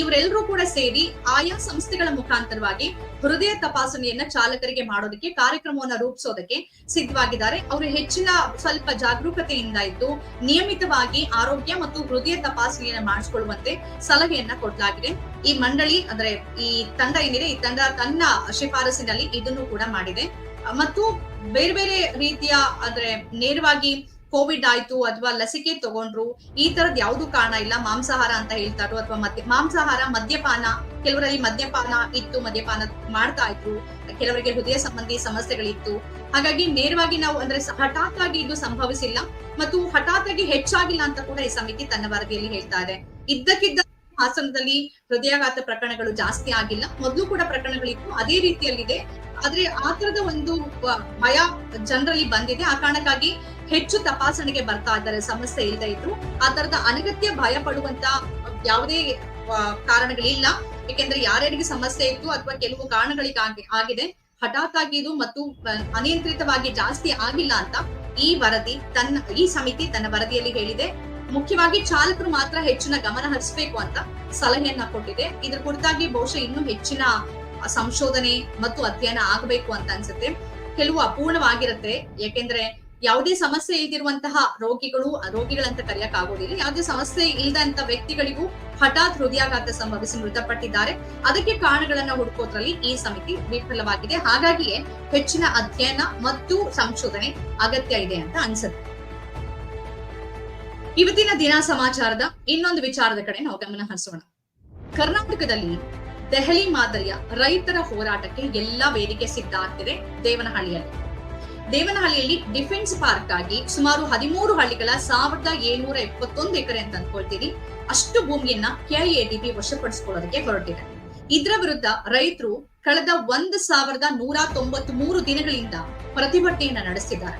Speaker 1: ಇವರೆಲ್ಲರೂ ಕೂಡ ಸೇರಿ ಆಯಾ ಸಂಸ್ಥೆಗಳ ಮುಖಾಂತರವಾಗಿ ಹೃದಯ ತಪಾಸಣೆಯನ್ನ ಚಾಲಕರಿಗೆ ಮಾಡೋದಕ್ಕೆ, ಕಾರ್ಯಕ್ರಮವನ್ನ ರೂಪಿಸೋದಕ್ಕೆ ಸಿದ್ಧವಾಗಿದ್ದಾರೆ. ಅವರು ಹೆಚ್ಚಿನ ಸ್ವಲ್ಪ ಜಾಗರೂಕತೆಯಿಂದ ಇದ್ದು ನಿಯಮಿತವಾಗಿ ಆರೋಗ್ಯ ಮತ್ತು ಹೃದಯ ತಪಾಸಣೆಯನ್ನ ಮಾಡಿಸಿಕೊಳ್ಳುವಂತೆ ಸಲಹೆಯನ್ನ ಕೊಡಲಾಗಿದೆ. ಈ ಮಂಡಳಿ, ಅಂದ್ರೆ ಈ ತಂಡ ಏನಿದೆ, ಈ ತಂಡ ತನ್ನ ಶಿಫಾರಸಿನಲ್ಲಿ ಇದನ್ನು ಕೂಡ ಮಾಡಿದೆ. ಮತ್ತು ಬೇರೆ ಬೇರೆ ರೀತಿಯ, ಅಂದ್ರೆ ನೇರವಾಗಿ ಕೋವಿಡ್ ಆಯ್ತು ಅಥವಾ ಲಸಿಕೆ ತಗೊಂಡ್ರು, ಈ ತರದ್ ಯಾವ್ದು ಕಾರಣ ಇಲ್ಲ, ಮಾಂಸಾಹಾರ ಅಂತ ಹೇಳ್ತಾರೋ ಅಥವಾ ಮದ್ಯ, ಮಾಂಸಾಹಾರ ಮದ್ಯಪಾನ, ಕೆಲವರಲ್ಲಿ ಮದ್ಯಪಾನ ಇತ್ತು, ಮದ್ಯಪಾನ ಮಾಡ್ತಾ ಇದ್ರು, ಕೆಲವರಿಗೆ ಹೃದಯ ಸಂಬಂಧಿ ಸಮಸ್ಯೆಗಳಿತ್ತು. ಹಾಗಾಗಿ ನೇರವಾಗಿ ನಾವು ಅಂದ್ರೆ ಹಠಾತ್ ಆಗಿ ಇದು ಸಂಭವಿಸಿಲ್ಲ ಮತ್ತು ಹಠಾತ್ ಆಗಿ ಹೆಚ್ಚಾಗಿಲ್ಲ ಅಂತ ಕೂಡ ಈ ಸಮಿತಿ ತನ್ನ ವರದಿಯಲ್ಲಿ ಹೇಳ್ತಾ ಇದೆ. ಇದ್ದಕ್ಕಿದ್ದ ಹಾಸನದಲ್ಲಿ ಹೃದಯಾಘಾತ ಪ್ರಕರಣಗಳು ಜಾಸ್ತಿ ಆಗಿಲ್ಲ. ಮೊದಲು ಕೂಡ ಪ್ರಕರಣಗಳಿತ್ತು, ಅದೇ ರೀತಿಯಲ್ಲಿದೆ. ಆದ್ರೆ ಆ ತರದ ಒಂದು ಭಯ ಜನರಲ್ಲಿ ಬಂದಿದೆ. ಆ ಕಾರಣಕ್ಕಾಗಿ ಹೆಚ್ಚು ತಪಾಸಣೆಗೆ ಬರ್ತಾ ಇದ್ದಾರೆ, ಸಮಸ್ಯೆ ಇಲ್ಲದೆ ಇದ್ರು ಆ ತರದ ಅನಗತ್ಯ ಭಯ ಪಡುವಂತ ಯಾವುದೇ ಕಾರಣಗಳಿಲ್ಲ. ಏಕೆಂದ್ರೆ ಯಾರ್ಯಾರಿಗೆ ಸಮಸ್ಯೆ ಇತ್ತು ಅಥವಾ ಕೆಲವು ಕಾರಣಗಳಿಗಾಗಿ ಆಗಿದೆ ಹಠಾತ್ ಆಗಿ ಮತ್ತು ಅನಿಯಂತ್ರಿತವಾಗಿ ಜಾಸ್ತಿ ಆಗಿಲ್ಲ ಅಂತ ಈ ವರದಿ ತನ್ನ, ಈ ಸಮಿತಿ ತನ್ನ ವರದಿಯಲ್ಲಿ ಹೇಳಿದೆ. ಮುಖ್ಯವಾಗಿ ಚಾಲಕರು ಮಾತ್ರ ಹೆಚ್ಚಿನ ಗಮನ ಹರಿಸಬೇಕು ಅಂತ ಸಲಹೆಯನ್ನ ಕೊಟ್ಟಿದೆ. ಇದ್ರ ಕುರಿತಾಗಿ ಬಹುಶಃ ಇನ್ನೂ ಹೆಚ್ಚಿನ ಸಂಶೋಧನೆ ಮತ್ತು ಅಧ್ಯಯನ ಆಗಬೇಕು ಅಂತ ಅನ್ಸುತ್ತೆ. ಕೆಲವು ಅಪೂರ್ಣವಾಗಿರುತ್ತೆ. ಯಾಕೆಂದ್ರೆ ಯಾವುದೇ ಸಮಸ್ಯೆ ಇಲ್ದಿರುವಂತಹ ರೋಗಿಗಳು, ರೋಗಿಗಳಂತ ಕರೆಯಕ್ ಆಗೋದಿಲ್ಲ. ಯಾವುದೇ ಸಮಸ್ಯೆ ಇಲ್ದಂತ ವ್ಯಕ್ತಿಗಳಿಗೂ ಹಠಾತ್ ಹೃದಯಾಘಾತ ಸಂಭವಿಸಿ ಮೃತಪಟ್ಟಿದ್ದಾರೆ. ಅದಕ್ಕೆ ಕಾರಣಗಳನ್ನ ಹುಡುಕೋದ್ರಲ್ಲಿ ಈ ಸಮಿತಿ ವಿಫಲವಾಗಿದೆ. ಹಾಗಾಗಿಯೇ ಹೆಚ್ಚಿನ ಅಧ್ಯಯನ ಮತ್ತು ಸಂಶೋಧನೆ ಅಗತ್ಯ ಇದೆ ಅಂತ ಅನ್ಸುತ್ತೆ. ಇವತ್ತಿನ ದಿನ ಸಮಾಚಾರದ ಇನ್ನೊಂದು ವಿಚಾರದ ಕಡೆ ನಾವು ಗಮನ ಹರಿಸೋಣ. ಕರ್ನಾಟಕದಲ್ಲಿ ದೆಹಲಿ ಮಾದರಿಯ ರೈತರ ಹೋರಾಟಕ್ಕೆ ಎಲ್ಲಾ ವೇದಿಕೆ ಸಿದ್ಧ ಆಗ್ತಿದೆ ದೇವನಹಳ್ಳಿಯಲ್ಲಿ. ದೇವನಹಳ್ಳಿಯಲ್ಲಿ ಡಿಫೆನ್ಸ್ ಪಾರ್ಕ್ ಆಗಿ ಸುಮಾರು ಹದಿಮೂರು ಹಳ್ಳಿಗಳ ಸಾವಿರದ ಏಳ್ನೂರ ಎಪ್ಪತ್ತೊಂದು ಎಕರೆ ಅಂತ ಅನ್ಕೊಳ್ತೀರಿ ಅಷ್ಟು ಭೂಮಿಯನ್ನ ಕೆಐಎಡಿಬಿ ವಶಪಡಿಸಿಕೊಳ್ಳೋದಕ್ಕೆ ಹೊರಟಿದೆ. ಇದರ ವಿರುದ್ಧ ರೈತರು ಕಳೆದ ಒಂದ್ ಸಾವಿರದ ನೂರ ತೊಂಬತ್ ಮೂರು ದಿನಗಳಿಂದ ಪ್ರತಿಭಟನೆಯನ್ನ ನಡೆಸಿದ್ದಾರೆ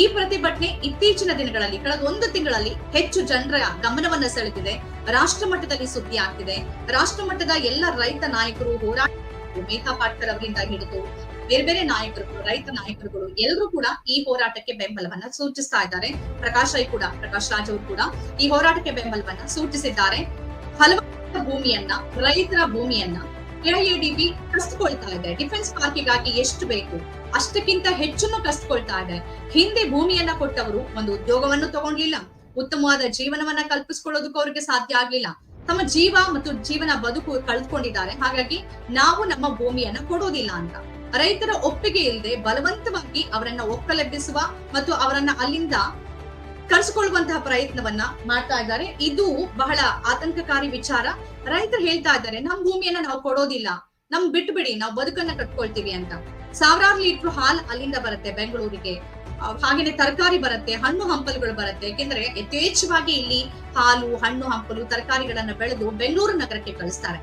Speaker 1: ಈ ಪ್ರತಿಭಟನೆ ಇತ್ತೀಚಿನ ದಿನಗಳಲ್ಲಿ, ಕಳೆದ ಒಂದು ತಿಂಗಳಲ್ಲಿ ಹೆಚ್ಚು ಜನರ ಗಮನವನ್ನ ಸೆಳೆದಿದೆ. ರಾಷ್ಟ್ರ ಮಟ್ಟದಲ್ಲಿ ಸುದ್ದಿ ಆಗ್ತಿದೆ. ರಾಷ್ಟ್ರ ಮಟ್ಟದ ಎಲ್ಲ ರೈತ ನಾಯಕರು ಹೋರಾಟ ಮೇಘಾ ಪಾಟ್ಕರ್ ಅವರಿಂದ ಹಿಡಿದು ಬೇರೆ ಬೇರೆ ನಾಯಕರುಗಳು, ರೈತ ನಾಯಕರುಗಳು ಎಲ್ಲರೂ ಕೂಡ ಈ ಹೋರಾಟಕ್ಕೆ ಬೆಂಬಲವನ್ನ ಸೂಚಿಸ್ತಾ ಇದ್ದಾರೆ. ಪ್ರಕಾಶ್ ರೈ ಕೂಡ, ಪ್ರಕಾಶ್ ರಾಜ್ ಅವರು ಕೂಡ ಈ ಹೋರಾಟಕ್ಕೆ ಬೆಂಬಲವನ್ನ ಸೂಚಿಸಿದ್ದಾರೆ. ಹಲವಾರು ಭೂಮಿಯನ್ನ, ರೈತರ ಭೂಮಿಯನ್ನ ಕೆಐಎಡಿಬಿ ಕಸ್ತುಕೊಳ್ತಾ ಇದೆ. ಡಿಫೆನ್ಸ್ ಪಾರ್ಕಿಗಾಗಿ ಎಷ್ಟು ಬೇಕು, ಅಷ್ಟಕ್ಕಿಂತ ಹೆಚ್ಚನ್ನು ಕಸ್ತುಕೊಳ್ತಾ ಇದೆ. ಹಿಂದೆ ಭೂಮಿಯನ್ನ ಕೊಟ್ಟವರು ಒಂದು ಉದ್ಯೋಗವನ್ನು ತಗೊಂಡಿಲ್ಲ. ಉತ್ತಮವಾದ ಜೀವನವನ್ನ ಕಲ್ಪಿಸ್ಕೊಳ್ಳೋದಕ್ಕೂ ಅವ್ರಿಗೆ ಸಾಧ್ಯ ಆಗ್ಲಿಲ್ಲ ತಮ್ಮ ಜೀವ ಮತ್ತು ಜೀವನ ಬದುಕು ಕಳೆದುಕೊಂಡಿದ್ದಾರೆ ಹಾಗಾಗಿ ನಾವು ನಮ್ಮ ಭೂಮಿಯನ್ನ ಕೊಡೋದಿಲ್ಲ ಅಂತ. ರೈತರ ಒಪ್ಪಿಗೆ ಇಲ್ಲದೆ ಬಲವಂತವಾಗಿ ಅವರನ್ನ ಒಕ್ಕಲೆಬ್ಬಿಸುವ ಮತ್ತು ಅವರನ್ನ ಅಲ್ಲಿಂದ ಕರ್ಸ್ಕೊಳ್ಳುವಂತಹ ಪ್ರಯತ್ನವನ್ನ ಮಾಡ್ತಾ ಇದ್ದಾರೆ. ಇದು ಬಹಳ ಆತಂಕಕಾರಿ ವಿಚಾರ. ರೈತರು ಹೇಳ್ತಾ ಇದ್ದಾರೆ, ನಮ್ ಭೂಮಿಯನ್ನ ನಾವು ಕೊಡೋದಿಲ್ಲ. ನಮ್ ಬಿಟ್ಬಿಡಿ, ನಾವು ಬದುಕನ್ನ ಕಟ್ಕೊಳ್ತೀವಿ ಅಂತ. ಸಾವಿರಾರು ಲೀಟರ್ ಹಾಲ್ ಅಲ್ಲಿಂದ ಬರುತ್ತೆ ಬೆಂಗಳೂರಿಗೆ. ಹಾಗೇನೆ ತರಕಾರಿ ಬರುತ್ತೆ, ಹಣ್ಣು ಹಂಪಲುಗಳು ಬರುತ್ತೆ. ಯಾಕೆಂದ್ರೆ ಯಥೇಚ್ಛವಾಗಿ ಇಲ್ಲಿ ಹಾಲು, ಹಣ್ಣು ಹಂಪಲು, ತರಕಾರಿಗಳನ್ನ ಬೆಳೆದು ಬೆಂಗಳೂರು ನಗರಕ್ಕೆ ಕಳಿಸ್ತಾರೆ.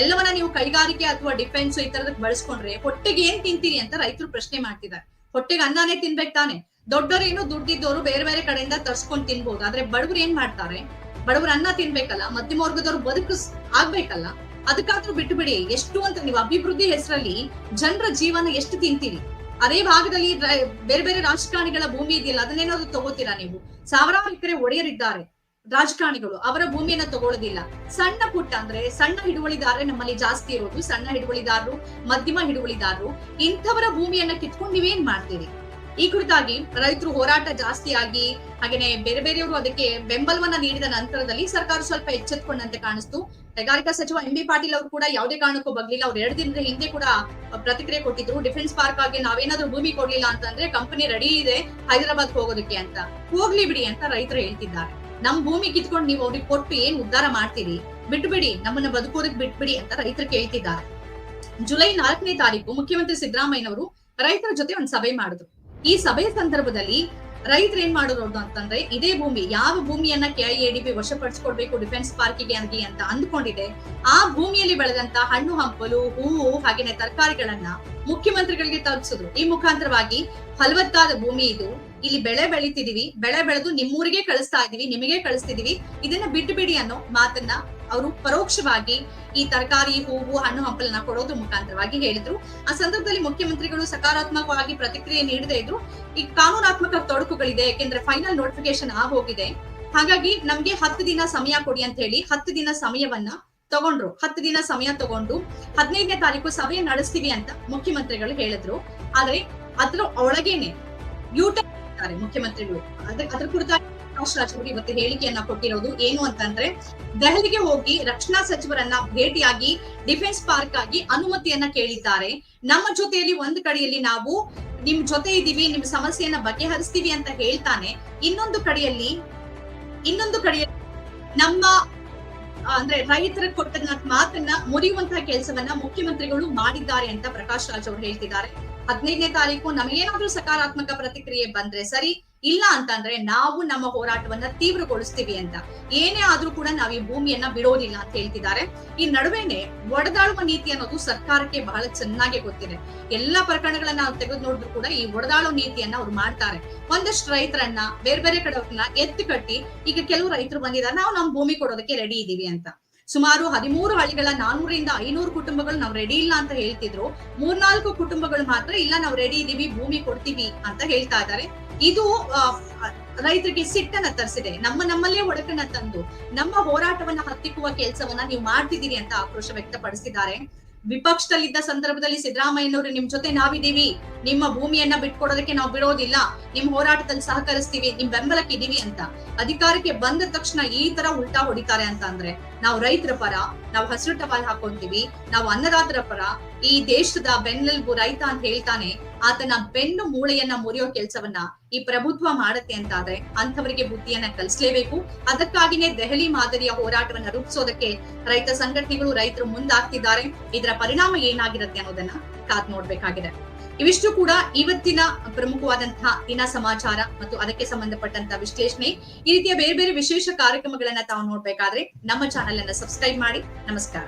Speaker 1: ಎಲ್ಲವನ್ನ ನೀವು ಕೈಗಾರಿಕೆ ಅಥವಾ ಡಿಫೆನ್ಸ್ ಈ ತರದಕ್ಕೆ ಬಳಸ್ಕೊಂಡ್ರೆ ಹೊಟ್ಟೆಗೆ ಏನ್ ತಿಂತೀರಿ ಅಂತ ರೈತರು ಪ್ರಶ್ನೆ ಮಾಡ್ತಿದ್ದಾರೆ. ಹೊಟ್ಟೆಗೆ ಅನ್ನಾನೇ ತಿನ್ಬೇಕು ತಾನೆ. ದೊಡ್ಡವರೇನು ದುಡ್ಡಿದ್ದವರು ಬೇರೆ ಬೇರೆ ಕಡೆಯಿಂದ ತರ್ಸ್ಕೊಂಡ್ ತಿನ್ಬಹುದು ಆದ್ರೆ ಬಡವರು ಏನ್ ಮಾಡ್ತಾರೆ? ಬಡವರು ಅನ್ನ ತಿನ್ಬೇಕಲ್ಲ ಮಧ್ಯಮ ವರ್ಗದವ್ರು ಬದುಕು ಆಗ್ಬೇಕಲ್ಲ, ಅದಕ್ಕಾದ್ರೂ ಬಿಟ್ಟು ಬಿಡಿ. ಎಷ್ಟು ಅಂತ ನೀವು ಅಭಿವೃದ್ಧಿ ಹೆಸರಲ್ಲಿ ಜನರ ಜೀವನ ಎಷ್ಟು ತಿಂತೀರಿ? ಅದೇ ಭಾಗದಲ್ಲಿ ಬೇರೆ ಬೇರೆ ರಾಜಕಾರಣಿಗಳ ಭೂಮಿ ಇದೆಯಲ್ಲ, ಅದನ್ನೇನಾದ್ರು ತಗೋತೀರಾ ನೀವು? ಸಾವಿರಾರು ಎಕರೆ ಒಡೆಯರಿದ್ದಾರೆ ರಾಜಕಾರಣಿಗಳು, ಅವರ ಭೂಮಿಯನ್ನ ತಗೊಳ್ಳೋದಿಲ್ಲ. ಸಣ್ಣ ಪುಟ್ಟ ಅಂದ್ರೆ ಸಣ್ಣ ಹಿಡುವಳಿದಾರರೇ ನಮ್ಮಲ್ಲಿ ಜಾಸ್ತಿ ಇರೋದು, ಸಣ್ಣ ಹಿಡುವಳಿದಾರರು, ಮಧ್ಯಮ ಹಿಡುವಳಿದಾರರು, ಇಂಥವರ ಭೂಮಿಯನ್ನ ಕಿತ್ಕೊಂಡು ನೀವೇನ್ ಮಾಡ್ತೀರಿ? ಈ ಕುರಿತಾಗಿ ರೈತರು ಹೋರಾಟ ಜಾಸ್ತಿ ಆಗಿ ಹಾಗೇನೆ ಬೇರೆ ಬೇರೆಯವರು ಅದಕ್ಕೆ ಬೆಂಬಲವನ್ನ ನೀಡಿದ ನಂತರದಲ್ಲಿ ಸರ್ಕಾರ ಸ್ವಲ್ಪ ಎಚ್ಚೆತ್ಕೊಂಡಂತೆ ಕಾಣಿಸ್ತು. ಕೈಗಾರಿಕಾ ಸಚಿವ ಎಂ ಬಿ ಪಾಟೀಲ್ ಅವರು ಕೂಡ ಯಾವುದೇ ಕಾರಣಕ್ಕೂ ಬಗ್ಲಿಲ್ಲ. ಅವ್ರು ಎರಡು ದಿನದ ಹಿಂದೆ ಕೂಡ ಪ್ರತಿಕ್ರಿಯೆ ಕೊಟ್ಟಿದ್ರು. ಡಿಫೆನ್ಸ್ ಪಾರ್ಕ್ ಆಗಿ ನಾವೇನಾದ್ರೂ ಭೂಮಿ ಕೊಡ್ಲಿಲ್ಲ ಅಂತಂದ್ರೆ ಕಂಪನಿ ರೆಡಿ ಇದೆ, ಹೈದರಾಬಾದ್ ಹೋಗೋದಕ್ಕೆ ಅಂತ. ಹೋಗ್ಲಿ ಬಿಡಿ ಅಂತ ರೈತರು ಹೇಳ್ತಿದ್ದಾರೆ. ನಮ್ ಭೂಮಿ ಕಿತ್ಕೊಂಡು ನೀವು ಅವ್ರಿಗೆ ಕೊಟ್ಟು ಏನ್ ಉದ್ಧಾರ ಮಾಡ್ತೀರಿ? ಬಿಟ್ಬಿಡಿ, ನಮ್ಮನ್ನ ಬದುಕೋದಕ್ ಬಿಟ್ಬಿಡಿ ಅಂತ ರೈತರು ಕೇಳ್ತಿದ್ದಾರೆ. ಜುಲೈ ನಾಲ್ಕನೇ ತಾರೀಕು ಮುಖ್ಯಮಂತ್ರಿ ಸಿದ್ದರಾಮಯ್ಯನವರು ರೈತರ ಜೊತೆ ಒಂದ್ ಸಭೆ ಮಾಡಿದ್ರು. ಈ ಸಭೆಯ ಸಂದರ್ಭದಲ್ಲಿ ರೈತರು ಏನ್ ಮಾಡೋದು ಅಂತಂದ್ರೆ, ಇದೇ ಭೂಮಿ, ಯಾವ ಭೂಮಿಯನ್ನ ಕೆಐಎಡಿಬಿ ವಶಪಡಿಸಿಕೊಡ್ಬೇಕು, ಡಿಫೆನ್ಸ್ ಪಾರ್ಕಿಗೆ ಆಗಿ ಅಂತ ಅಂದ್ಕೊಂಡಿದೆ. ಆ ಭೂಮಿಯಲ್ಲಿ ಬೆಳೆದಂತ ಹಣ್ಣು, ಹಂಪಲು, ಹೂವು ಹಾಗೇನೆ ತರಕಾರಿಗಳನ್ನ ಮುಖ್ಯಮಂತ್ರಿಗಳಿಗೆ ತಲುಪಿಸಿದ್ರು. ಈ ಮುಖಾಂತರವಾಗಿ ಫಲವತ್ತಾದ ಭೂಮಿ ಇದು. ಇಲ್ಲಿ ಬೆಳೆ ಬೆಳಿತಿದೀವಿ. ಬೆಳೆ ಬೆಳೆದು ನಿಮ್ಮೂರಿಗೆ ಕಳಿಸ್ತಾ ಇದೀವಿ, ನಿಮಗೆ ಕಳಿಸ್ತಿದೀವಿ. ಇದನ್ನ ಬಿಟ್ಟು ಬಿಡಿ ಅನ್ನೋ ಮಾತನ್ನ ಅವರು ಪರೋಕ್ಷವಾಗಿ ಈ ತರಕಾರಿ, ಹೂವು, ಹಣ್ಣು ಹಂಪಲನ್ನ ಕೊಡೋದ್ರ ಮುಖಾಂತರವಾಗಿ ಹೇಳಿದ್ರು. ಆ ಸಂದರ್ಭದಲ್ಲಿ ಮುಖ್ಯಮಂತ್ರಿಗಳು ಸಕಾರಾತ್ಮಕವಾಗಿ ಪ್ರತಿಕ್ರಿಯೆ ನೀಡದೇ ಇದ್ರು. ಈ ಕಾನೂನಾತ್ಮಕ ತೊಡಕುಗಳಿದೆ ಯಾಕೆಂದ್ರೆ ಫೈನಲ್ ನೋಟಿಫಿಕೇಶನ್ ಆಗೋಗಿದೆ ಹಾಗಾಗಿ ನಮ್ಗೆ ಹತ್ತು ದಿನ ಸಮಯ ಕೊಡಿ ಅಂತ ಹೇಳಿ ಹತ್ತು ದಿನ ಸಮಯವನ್ನ ತಗೊಂಡ್ರು. ಹತ್ತು ದಿನ ಸಮಯ ತಗೊಂಡು ಹದಿನೈದನೇ ತಾರೀಕು ಸಭೆ ನಡೆಸ್ತೀವಿ ಅಂತ ಮುಖ್ಯಮಂತ್ರಿಗಳು ಹೇಳಿದ್ರು. ಆದ್ರೆ ಅದ್ರ ಒಳಗೇನೆ ಯೂಟರ್ ಮುಖ್ಯಮಂತ್ರಿಗಳು. ಅದ್ರ ಕುರಿತಾಗಿ ಪ್ರಕಾಶ್ ರಾಜ್ ಅವರು ಇವತ್ತು ಹೇಳಿಕೆಯನ್ನ ಕೊಟ್ಟಿರೋದು ಏನು ಅಂತಂದ್ರೆ ದೆಹಲಿಗೆ ಹೋಗಿ ರಕ್ಷಣಾ ಸಚಿವರನ್ನ ಭೇಟಿಯಾಗಿ ಡಿಫೆನ್ಸ್ ಪಾರ್ಕ್ ಆಗಿ ಅನುಮತಿಯನ್ನ ಕೇಳಿದ್ದಾರೆ. ನಮ್ಮ ಜೊತೆಯಲ್ಲಿ ಒಂದು ಕಡೆಯಲ್ಲಿ ನಾವು ನಿಮ್ ಜೊತೆ ಇದ್ದೀವಿ ನಿಮ್ ಸಮಸ್ಯೆಯನ್ನ ಬಗೆಹರಿಸ್ತೀವಿ ಅಂತ ಹೇಳ್ತಾನೆ. ಇನ್ನೊಂದು ಕಡೆಯಲ್ಲಿ ಇನ್ನೊಂದು ಕಡೆಯಲ್ಲಿ ನಮ್ಮ ಅಂದ್ರೆ ರೈತರ ಕೊಟ್ಟ ಮಾತನ್ನ ಮುರಿಯುವಂತಹ ಕೆಲಸವನ್ನ ಮುಖ್ಯಮಂತ್ರಿಗಳು ಮಾಡಿದ್ದಾರೆ ಅಂತ ಪ್ರಕಾಶ್ ರಾಜ್ ಅವರು ಹೇಳ್ತಿದ್ದಾರೆ. ಹದಿನೈದನೇ ತಾರೀಕು ನಮಗೇನಾದ್ರೂ ಸಕಾರಾತ್ಮಕ ಪ್ರತಿಕ್ರಿಯೆ ಬಂದ್ರೆ ಸರಿ ಇಲ್ಲ ಅಂತಂದ್ರೆ ನಾವು ನಮ್ಮ ಹೋರಾಟವನ್ನ ತೀವ್ರಗೊಳಿಸ್ತೀವಿ ಅಂತ. ಏನೇ ಆದ್ರೂ ಕೂಡ ನಾವು ಈ ಭೂಮಿಯನ್ನ ಬಿಡೋದಿಲ್ಲ ಅಂತ ಹೇಳ್ತಿದ್ದಾರೆ. ಈ ನಡುವೆನೆ ಒಡೆದಾಳುವ ನೀತಿ ಅನ್ನೋದು ಸರ್ಕಾರಕ್ಕೆ ಬಹಳ ಚೆನ್ನಾಗಿ ಗೊತ್ತಿದೆ. ಎಲ್ಲಾ ಪ್ರಕರಣಗಳನ್ನ ನಾವು ತೆಗೆದು ನೋಡಿದ್ರು ಕೂಡ ಈ ಒಡೆದಾಳೋ ನೀತಿಯನ್ನ ಅವ್ರು ಮಾಡ್ತಾರೆ. ಒಂದಷ್ಟು ರೈತರನ್ನ, ಬೇರೆ ಬೇರೆ ಕಡೆಯವ್ರನ್ನ ಎತ್ತು ಕಟ್ಟಿ ಈಗ ಕೆಲವು ರೈತರು ಬಂದಿದ್ದಾರೆ, ನಾವು ನಮ್ ಭೂಮಿ ಕೊಡೋದಕ್ಕೆ ರೆಡಿ ಇದೀವಿ ಅಂತ. ಸುಮಾರು ಹದಿಮೂರು ಹಳ್ಳಿಗಳ ನಾನೂರಿಂದ ಐನೂರು ಕುಟುಂಬಗಳು ನಾವು ರೆಡಿ ಇಲ್ಲ ಅಂತ ಹೇಳ್ತಿದ್ರು. ಮೂರ್ನಾಲ್ಕು ಕುಟುಂಬಗಳು ಮಾತ್ರ ಇಲ್ಲ, ನಾವು ರೆಡಿ ಇದೀವಿ, ಭೂಮಿ ಕೊಡ್ತೀವಿ ಅಂತ ಹೇಳ್ತಾ ಇದ್ದಾರೆ. ಇದು ರೈತರಿಗೆ ಸಿಟ್ಟನ್ನ ತರಿಸಿದೆ. ನಮ್ಮ ನಮ್ಮಲ್ಲೇ ಒಡಕನ್ನ ತಂದು, ನಮ್ಮ ಹೋರಾಟವನ್ನ ಹತ್ತಿಕ್ಕುವ ಕೆಲಸವನ್ನ ನೀವು ಮಾಡ್ತಿದ್ದೀರಿ ಅಂತ ಆಕ್ರೋಶ ವ್ಯಕ್ತಪಡಿಸಿದ್ದಾರೆ. ವಿಪಕ್ಷದಲ್ಲಿದ್ದ ಸಂದರ್ಭದಲ್ಲಿ ಸಿದ್ದರಾಮಯ್ಯನವರು, ನಿಮ್ ಜೊತೆ ನಾವಿದ್ದೀವಿ. ನಿಮ್ಮ ಭೂಮಿಯನ್ನ ಬಿಟ್ಕೊಡೋದಕ್ಕೆ ನಾವು ಬಿಡೋದಿಲ್ಲ. ನಿಮ್ ಹೋರಾಟದಲ್ಲಿ ಸಹಕರಿಸ್ತೀವಿ. ನಿಮ್ ಬೆಂಬಲಕ್ಕಿದ್ದೀವಿ ಅಂತ. ಅಧಿಕಾರಕ್ಕೆ ಬಂದ ತಕ್ಷಣ ಈ ತರ ಉಲ್ಟಾ ಹೊಡಿತಾರೆ ಅಂತ ಅಂದ್ರೆ ನಾವು ರೈತರ ಪರ, ನಾವು ಹಸಿರು ಟಪಾಲ್ ಹಾಕೊಂತೀವಿ ನಾವು ಅನ್ನದಾತರ ಪರ, ಈ ದೇಶದ ಬೆನ್ನೆಲುಬು ರೈತ ಅಂತ ಹೇಳ್ತಾನೆ, ಆತನ ಬೆನ್ನು ಮೂಳೆಯನ್ನ ಮುರಿಯೋ ಕೆಲಸವನ್ನ ಈ ಪ್ರಭುತ್ವ ಮಾಡುತ್ತೆ ಅಂತಾದ್ರೆ ಅಂಥವರಿಗೆ ಬುದ್ಧಿಯನ್ನ ಕಲಿಸ್ಲೇಬೇಕು. ಅದಕ್ಕಾಗಿನೇ ದೆಹಲಿ ಮಾದರಿಯ ಹೋರಾಟವನ್ನ ರೂಪಿಸೋದಕ್ಕೆ ರೈತ ಸಂಘಟನೆಗಳು, ರೈತರು ಮುಂದಾಗ್ತಿದ್ದಾರೆ. ಇದರ ಪರಿಣಾಮ ಏನಾಗಿರುತ್ತೆ ಅನ್ನೋದನ್ನ ಕಾದ್ ನೋಡ್ಬೇಕಾಗಿದೆ. ಇವಿಷ್ಟು ಕೂಡ ಇವತ್ತಿನ ಪ್ರಮುಖವಾದಂತಹ ದಿನ ಸಮಾಚಾರ ಮತ್ತು ಅದಕ್ಕೆ ಸಂಬಂಧಪಟ್ಟಂತ ವಿಶ್ಲೇಷಣೆ. ಈ ರೀತಿಯ ಬೇರೆ ಬೇರೆ ವಿಶೇಷ ಕಾರ್ಯಕ್ರಮಗಳನ್ನ ತಾವು ನೋಡ್ಬೇಕಾದ್ರೆ ನಮ್ಮ ಚಾನೆಲ್ ಅನ್ನ ಸಬ್ಸ್ಕ್ರೈಬ್ ಮಾಡಿ. ನಮಸ್ಕಾರ.